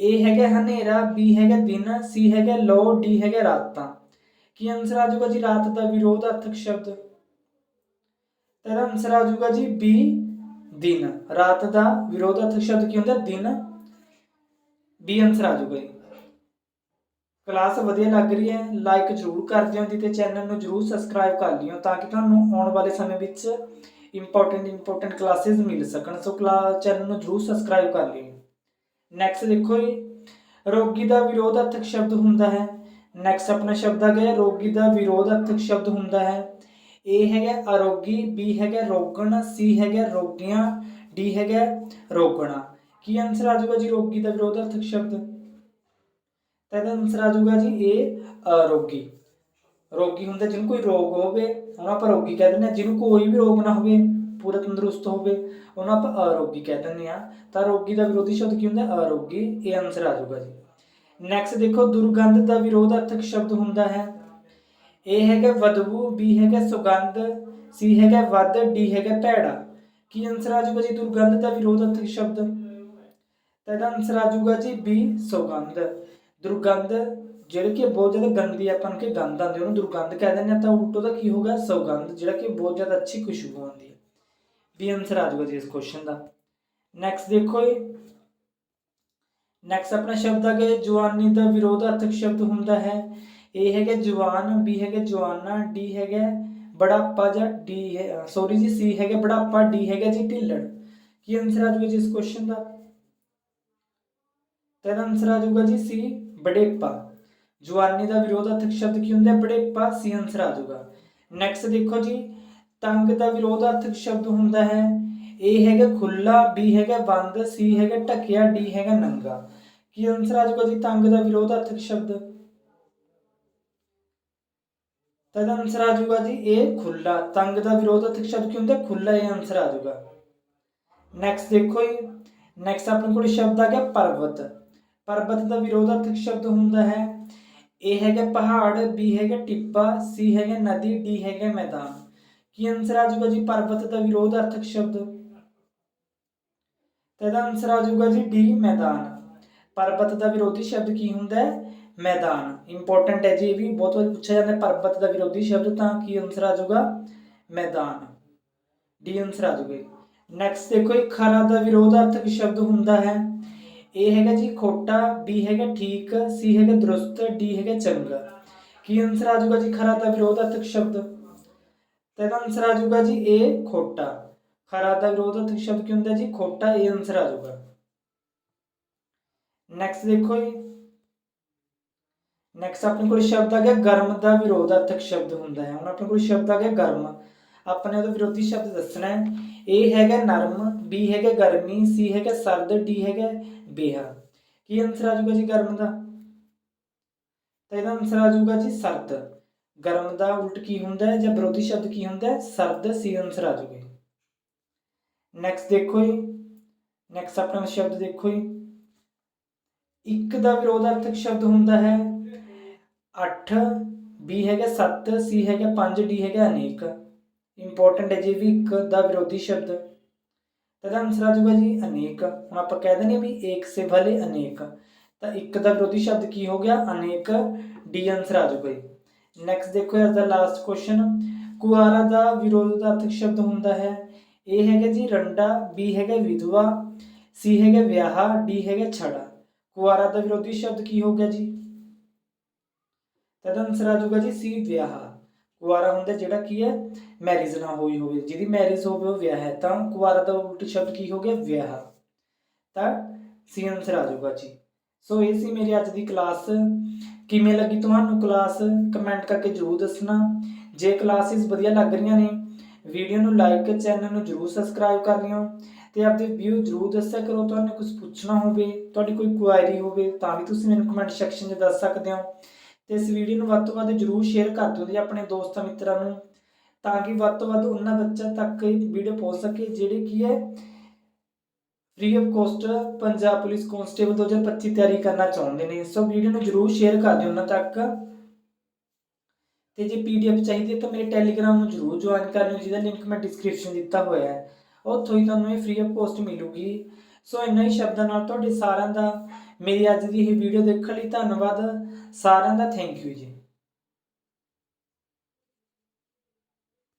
ਇਹ ਹੈਗਾ ਹਨੇਰਾ ਬੀ ਹੈਗਾ ਦਿਨ ਸੀ ਹੈਗਾ ਲੋ ਡੀ ਹੈਗਾ ਰਾਤਾਂ। ਕੀ ਆਨਸਰ ਆ ਜਾਊਗਾ ਜੀ ਰਾਤ ਦਾ ਵਿਰੋਧਾਰਥਕ ਸ਼ਬਦ? ਤਾਂ ਇਹਦਾ ਆਨਸਰ ਆ ਜਾਊਗਾ ਜੀ ਬੀ ਦਿਨ। ਰਾਤ ਦਾ ਵਿਰੋਧਾਰਥਕ ਸ਼ਬਦ ਕੀ ਹੁੰਦਾ? ਦਿਨ। ਬੀ ਆਨਸਰ ਆ ਜਾਊਗਾ ਜੀ। ਕਲਾਸ ਵਧੀਆ ਲੱਗ ਰਹੀ ਹੈ ਲਾਈਕ ਜ਼ਰੂਰ ਕਰ ਦਿਓ ਦੀ ਤੇ ਚੈਨਲ ਨੂੰ ਜ਼ਰੂਰ ਸਬਸਕ੍ਰਾਈਬ ਕਰ ਲਿਓ ਤਾਂ ਕਿ ਤੁਹਾਨੂੰ ਆਉਣ ਵਾਲੇ ਸਮੇਂ ਵਿੱਚ ਇੰਪੋਰਟੈਂਟ ਇੰਪੋਰਟੈਂਟ ਕਲਾਸਿਸ ਮਿਲ ਸਕਣ। ਸੋ ਕਲਾਸ ਚੈਨਲ ਨੂੰ ਜ਼ਰੂਰ ਸਬਸਕ੍ਰਾਈਬ ਕਰ ਲਿਓ। ਨੈਕਸਟ ਦੇਖੋ ਜੀ, ਰੋਗੀ ਦਾ ਵਿਰੋਧਾਰਥਕ ਸ਼ਬਦ ਹੁੰਦਾ ਹੈ। ਨੈਕਸਟ ਆਪਣਾ ਸ਼ਬਦ ਆ ਗਿਆ, ਰੋਗੀ ਦਾ ਵਿਰੋਧਾਰਥਕ ਸ਼ਬਦ ਹੁੰਦਾ ਹੈ। ਏ ਹੈਗਾ ਅਰੋਗੀ ਬੀ ਹੈਗਾ ਰੋਗਣ ਸੀ ਹੈਗਾ ਰੋਗੀਆਂ ਡੀ ਹੈਗਾ ਰੋਗਣਾ। ਕੀ ਆਨਸਰ ਆ ਜਾਊਗਾ ਜੀ ਰੋਗੀ ਦਾ ਵਿਰੋਧਾਰਥਕ ਸ਼ਬਦ? ਤਾਂ ਇਹਦਾ ਆਨਸਰ ਆ ਜਾਊਗਾ ਜੀ ਇਹ ਅਰੋਗੀ। ਰੋਗੀ ਹੁੰਦਾ ਜਿਹਨੂੰ ਕੋਈ ਰੋਗ ਹੋਵੇ, ਉਹਨੂੰ ਆਪਾਂ ਰੋਗੀ ਕਹਿ ਦਿੰਦੇ ਹਾਂ। ਜਿਹਨੂੰ ਕੋਈ ਵੀ ਰੋਗ ਨਾ ਹੋਵੇ, ਪੂਰਾ ਤੰਦਰੁਸਤ ਹੋਵੇ, ਉਹਨੂੰ ਆਪਾਂ ਅਰੋਗੀ ਕਹਿ ਦਿੰਦੇ ਆ ਤਾਂ ਰੋਗੀ ਦਾ ਵਿਰੋਧੀ ਸ਼ਬਦ ਕੀ ਹੁੰਦਾ? ਅਰੋਗੀ। ਇਹ ਆਨਸਰ ਆ ਜਾਊਗਾ ਜੀ। ਨੈਕਸਟ ਦੇਖੋ, ਦੁਰਗੰਧ ਦਾ ਵਿਰੋਧਾਰਥਕ ਸ਼ਬਦ ਹੁੰਦਾ ਹੈ। ਇਹ ਹੈਗਾ ਬਦਬੂ ਬੀ ਹੈਗਾ ਸੁਗੰਧ ਸੀ ਹੈਗਾ ਵੱਧ ਡੀ ਹੈਗਾ ਭੈੜਾ। ਕੀ ਆਨਸਰ ਆ ਜਾਊਗਾ ਜੀ ਦੁਰਗੰਧ ਦਾ ਵਿਰੋਧਾਰਥਕ ਸ਼ਬਦ? ਤਾਂ ਇਹਦਾ ਆਨਸਰ ਆ ਜਾਊਗਾ ਜੀ ਬੀ ਸੁਗੰਧ। ਦੁਰਗੰਧ, ਜਿਹੜੇ ਕਿ ਬਹੁਤ ਜ਼ਿਆਦਾ ਗੰਦੀ ਆਪਾਂ ਨੂੰ ਕਿ ਗੰਧ ਆਉਂਦੀ ਉਹਨੂੰ ਦੁਰਗੰਧ ਕਹਿ ਦਿੰਦੇ ਆ, ਤਾਂ ਉਲਟੋ ਦਾ ਕੀ ਹੋਗਾ ਸੁਗੰਧ, ਜਿਹੜਾ ਕਿ ਬਹੁਤ ਜ਼ਿਆਦਾ ਅੱਛੀ ਖੁਸ਼ਬੂ ਆਉਂਦੀ ਹੈ ਬੀ ਆਨਸਰ ਆ ਜਾਊਗਾ ਜੀ ਇਸ ਕੁਐਸਚਨ ਦਾ। ਨੈਕਸਟ ਦੇਖੋ ਜੀ। ਨੈਕਸਟ ਆਪਣਾ ਸ਼ਬਦ ਆ ਗਿਆ ਜਵਾਨੀ ਦਾ ਵਿਰੋਧਾਰਥਕ ਸ਼ਬਦ ਹੁੰਦਾ ਹੈ। ਇਹ ਹੈਗਾ ਜਵਾਨ ਬੀ ਹੈਗਾ ਜਵਾਨਾ ਡੀ ਹੈਗਾ ਬੜਾਪਾ ਜਾਂ ਡੀ ਹੈ ਸੌਰੀ ਜੀ ਸੀ ਹੈਗਾ ਬੜਾਪਾ ਡੀ ਹੈਗਾ ਜੀ ਢਿੱਲੜ। ਕੀ ਆਨਸਰ ਆ ਜਾਊਗਾ ਜੀ ਇਸ ਕੁਐਸਚਨ ਦਾ? ਤਾਂ ਇਹਦਾ ਆਨਸਰ ਆ ਜਾਊਗਾ ਜੀ ਸੀ ਬੜੇਪਾ ਜਵਾਨੀ ਦਾ ਵਿਰੋਧਾਰਥਕ ਸ਼ਬਦ ਕੀ ਹੁੰਦਾ? ਹੈ ਬੜੇਪਾ ਸੀ ਆਨਸਰ ਆ ਜਾਊਗਾ। ਨੈਕਸਟ ਦੇਖੋ ਜੀ, ਤੰਗ ਦਾ ਵਿਰੋਧਾਰਥਕ ਸ਼ਬਦ ਹੁੰਦਾ ਹੈ। ਏ ਹੈਗਾ ਖੁੱਲਾ ਬੀ ਹੈਗਾ ਬੰਦ ਸੀ ਹੈਗਾ ਢਕਿਆ ਡੀ ਹੈਗਾ ਨੰਗਾ। ਕੀ ਆਨਸਰ ਆ ਜਾਊਗਾ ਜੀ ਤੰਗ ਦਾ ਵਿਰੋਧਾਰਥਕ ਸ਼ਬਦ? ਤਾਂ ਇਹਦਾ ਆਨਸਰ ਆ ਜਾਊਗਾ ਜੀ ਇਹ ਖੁੱਲਾ ਤੰਗ ਦਾ ਵਿਰੋਧਾਰਥਕ ਸ਼ਬਦ ਕੀ ਹੁੰਦਾ? ਖੁੱਲਾ ਇਹ ਆਨਸਰ ਆ ਜਾਊਗਾ। ਨੈਕਸਟ ਦੇਖੋ ਜੀ। ਨੈਕਸਟ ਆਪਣੇ ਕੋਲ ਸ਼ਬਦ ਆ ਗਿਆ ਪਰਵਤ ਪਰਬਤ ਦਾ ਵਿਰੋਧਾਰਥਕ ਸ਼ਬਦ ਹੁੰਦਾ ਹੈ। ਇਹ ਹੈਗਾ ਪਹਾੜ ਬੀ ਹੈਗਾ ਟਿੱਪਾ ਸੀ ਹੈਗਾ ਨਦੀ ਡੀ ਹੈਗਾ ਮੈਦਾਨ। ਕੀ ਆਨਸਰ ਆ ਜਾਊਗਾ ਜੀ ਪਰਬਤ ਦਾ ਵਿਰੋਧਾਰਥਕ ਸ਼ਬਦ? ਤਾਂ ਇਹਦਾ ਆਨਸਰ ਆ ਜਾਊਗਾ ਜੀ ਡੀ ਮੈਦਾਨ। ਪਰਬਤ ਦਾ ਵਿਰੋਧੀ ਸ਼ਬਦ ਕੀ ਹੁੰਦਾ ਹੈ? ਮੈਦਾਨ। ਇੰਪੋਰਟੈਂਟ ਹੈ ਜੀ ਇਹ ਵੀ, ਬਹੁਤ ਵਾਰ ਪੁੱਛਿਆ ਜਾਂਦਾ ਪਰਬਤ ਦਾ ਵਿਰੋਧੀ ਸ਼ਬਦ, ਤਾਂ ਕੀ ਆਨਸਰ ਆ ਜਾਊਗਾ? ਮੈਦਾਨ। ਡੀ ਆਨਸਰ ਆ ਜਾਊਗਾ ਨੈਕਸਟ ਦੇਖੋ ਇਹ ਖਰਾ ਦਾ ਵਿਰੋਧਾਰਥਕ ਸ਼ਬਦ ਹੁੰਦਾ ਹੈ। ਇਹ ਹੈਗਾ ਜੀ ਖੋਟਾ ਬੀ ਹੈਗਾ ਠੀਕ ਸੀ ਹੈਗਾ ਦਰੁਸਤ ਡੀ ਹੈਗਾ ਚੰਗਾ। ਕੀ ਆਨਸਰ ਆ ਜਾਊਗਾ ਜੀ ਖਰਾ ਦਾ ਵਿਰੋਧਾਰਥਕ ਸ਼ਬਦ? ਤਾਂ ਇਹਦਾ ਆਨਸਰ ਆ ਜਾਊਗਾ ਜੀ ਇਹ ਖੋਟਾ। ਖਰਾ ਦਾ ਵਿਰੋਧਾਰਥਕ ਸ਼ਬਦ ਕੀ ਹੁੰਦਾ ਜੀ? ਖੋਟਾ ਇਹ ਆਨਸਰ ਆ ਜਾਊਗਾ। ਨੈਕਸਟ ਦੇਖੋ ਜੀ। ਨੈਕਸਟ ਆਪਣੇ ਕੋਲ ਸ਼ਬਦ ਆ ਗਿਆ ਗਰਮ ਦਾ ਵਿਰੋਧਾਰਥਕ ਸ਼ਬਦ ਹੁੰਦਾ ਹੈ। ਹੁਣ ਆਪਣੇ ਕੋਲ ਸ਼ਬਦ ਆ ਗਿਆ ਗਰਮ। ਆਪਾਂ ਨੇ ਉਹਦਾ ਵਿਰੋਧੀ ਸ਼ਬਦ ਦੱਸਣਾ ਹੈ। ਇਹ ਹੈਗਾ ਨਰਮ ਬੀ ਹੈਗਾ ਗਰਮੀ ਸੀ ਹੈਗਾ ਸਰਦ ਡੀ ਹੈਗਾ ਬੇਹਾ ਕੀ ਆਨਸਰ ਆ ਜਾਊਗਾ ਜੀ ਗਰਮ ਦਾ? ਤਾਂ ਇਹਦਾ ਆਨਸਰ ਆ ਜਾਊਗਾ ਜੀ ਸਰਦ। ਗਰਮ ਦਾ ਉਲਟ ਕੀ ਹੁੰਦਾ ਹੈ ਜਾਂ ਵਿਰੋਧੀ ਸ਼ਬਦ ਕੀ ਹੁੰਦਾ ਹੈ? ਸਰਦ ਸੀ ਆਨਸਰ ਆ ਜਾਊਗਾ ਨੈਕਸਟ ਦੇਖੋ ਜੀ। ਨੈਕਸਟ ਆਪਣਾ ਸ਼ਬਦ ਦੇਖੋ ਜੀ। ਇੱਕ ਦਾ ਵਿਰੋਧਾਰਥਕ ਸ਼ਬਦ ਹੁੰਦਾ ਹੈ। 8 ਬੀ ਹੈਗਾ 7 ਸੀ ਹੈਗਾ 5 ਡੀ ਹੈਗਾ ਅਨੇਕ। ਇੰਪੋਰਟੈਂਟ ਹੈ ਜੀ ਵੀ ਇੱਕ ਦਾ ਵਿਰੋਧੀ ਸ਼ਬਦ। ਇਹਦਾ ਆਨਸਰ ਆ ਜਾਊਗਾ ਜੀ ਅਨੇਕ। ਹੁਣ ਆਪਾਂ ਕਹਿ ਦਿੰਦੇ ਹਾਂ ਵੀ ਏਕ ਸੇ ਭਲੇ ਅਨੇਕ। ਤਾਂ ਇੱਕ ਦਾ ਵਿਰੋਧੀ ਸ਼ਬਦ ਕੀ ਹੋ ਗਿਆ? ਅਨੇਕ। ਡੀ ਆਨਸਰ ਆ ਜਾਊਗਾ ਜੀ। ਨੈਕਸਟ ਦੇਖੋ ਇਸ ਦਾ ਲਾਸਟ ਕੁਐਸਚਨ ਕੁਆਰਾ ਦਾ ਵਿਰੋਧਾਰਥਕ ਸ਼ਬਦ ਹੁੰਦਾ ਹੈ। ਇਹ ਹੈਗਾ ਜੀ ਰੰਡਾ ਬੀ ਹੈਗਾ ਵਿਧਵਾ ਸੀ ਹੈਗਾ ਵਿਆਹ ਡੀ ਹੈਗਾ ਛੜਾ। ਕੁਆਰਾ ਦਾ ਵਿਰੋਧੀ ਸ਼ਬਦ ਕੀ ਹੋ ਗਿਆ ਜੀ? ਤਾਂ ਇਹਦਾ ਆਨਸਰ ਆ ਜਾਊਗਾ ਜੀ ਸੀ ਵਿਆਹ। ਕੁਆਰਾ ਹੁੰਦਾ ਜਿਹੜਾ ਕੀ ਹੈ ਮੈਰਿਜ ਨਾ ਹੋਈ ਹੋਵੇ, ਜਿਹਦੀ ਮੈਰਿਜ ਹੋਵੇ ਉਹ ਵਿਆਹ ਹੈ, ਤਾਂ ਕੁਆਰਾ ਦਾ ਉਲਟ ਸ਼ਬਦ ਕੀ ਹੋ ਗਿਆ? ਵਿਆਹ। ਤਾਂ ਸੀ ਆਨਸਰ ਆ ਜਾਊਗਾ ਜੀ। ਸੋ ਇਹ ਸੀ ਮੇਰੀ ਅੱਜ ਦੀ ਕਲਾਸ ਕਿਵੇਂ ਲੱਗੀ ਤੁਹਾਨੂੰ ਕਲਾਸ ਕਮੈਂਟ ਕਰਕੇ ਜਰੂਰ ਦੱਸਣਾ। ਜੇ ਕਲਾਸਿਸ ਵਧੀਆ ਲੱਗ ਰਹੀਆਂ ਨੇ ਵੀਡੀਓ ਨੂੰ ਲਾਈਕ ਚੈਨਲ ਨੂੰ ਜਰੂਰ ਸਬਸਕ੍ਰਾਈਬ ਕਰ ਲਿਓ ਤੇ ਆਪਦੇ ਵਿਊ ਜਰੂਰ ਦੱਸਿਆ ਕਰੋ। ਤੁਹਾਨੂੰ ਕੁਝ ਪੁੱਛਣਾ ਹੋਵੇ, ਤੁਹਾਡੀ ਕੋਈ ਕੁਐਰੀ ਹੋਵੇ, ਤਾਂ ਵੀ ਤੁਸੀਂ ਮੈਨੂੰ ਕਮੈਂਟ ਸੈਕਸ਼ਨ 'ਚ ਦੱਸ ਸਕਦੇ ਹੋ। ਤੇ ਇਸ ਵੀਡੀਓ ਨੂੰ ਵੱਧ ਤੋਂ ਵੱਧ ਜਰੂਰ ਸ਼ੇਅਰ ਕਰ ਦਿਓ ਜੀ ਆਪਣੇ ਦੋਸਤਾਂ ਮਿੱਤਰਾਂ ਨੂੰ, ਤਾਂ ਕਿ ਵੱਧ ਤੋਂ ਵੱਧ ਉਹਨਾਂ ਬੱਚਿਆਂ ਤੱਕ ਇਹ ਵੀਡੀਓ ਪਹੁੰਚ ਸਕੇ, ਜਿਹੜੇ ਕੀ ਹੈ free of cost Punjab police constable 2025 ਤਿਆਰੀ ਕਰਨਾ ਚਾਹੁੰਦੇ ਨੇ। ਸੋ ਵੀਡੀਓ ਨੂੰ ਜਰੂਰ ਸ਼ੇਅਰ ਕਰ ਦਿਓ ਉਹਨਾਂ ਤੱਕ। ਤੇ ਜੇ ਪੀਡੀਐਫ ਚਾਹੀਦੀ ਹੈ ਤਾਂ ਮੇਰੇ ਟੈਲੀਗ੍ਰਾਮ ਨੂੰ ਜਰੂਰ ਜੁਆਇਨ ਕਰ ਲਿਓ, ਜਿਹਦਾ ਲਿੰਕ ਮੈਂ ਡਿਸਕ੍ਰਿਪਸ਼ਨ ਦਿੱਤਾ ਹੋਇਆ ਹੈ। ਉੱਥੋਂ ਹੀ ਤੁਹਾਨੂੰ ਇਹ ਫ੍ਰੀ ਆਫ ਕੋਸਟ ਮਿਲੂਗੀ। ਸੋ ਇੰਨਾ ਹੀ ਸ਼ਬਦਾਂ ਨਾਲ ਤੁਹਾਡੇ ਸਾਰਿਆਂ ਦਾ ਮੇਰੀ ਅੱਜ ਦੀ ਇਹ ਵੀਡੀਓ ਦੇਖਣ ਲਈ ਧੰਨਵਾਦ। ਸਾਰਿਆਂ ਦਾ ਥੈਂਕ ਯੂ ਜੀ।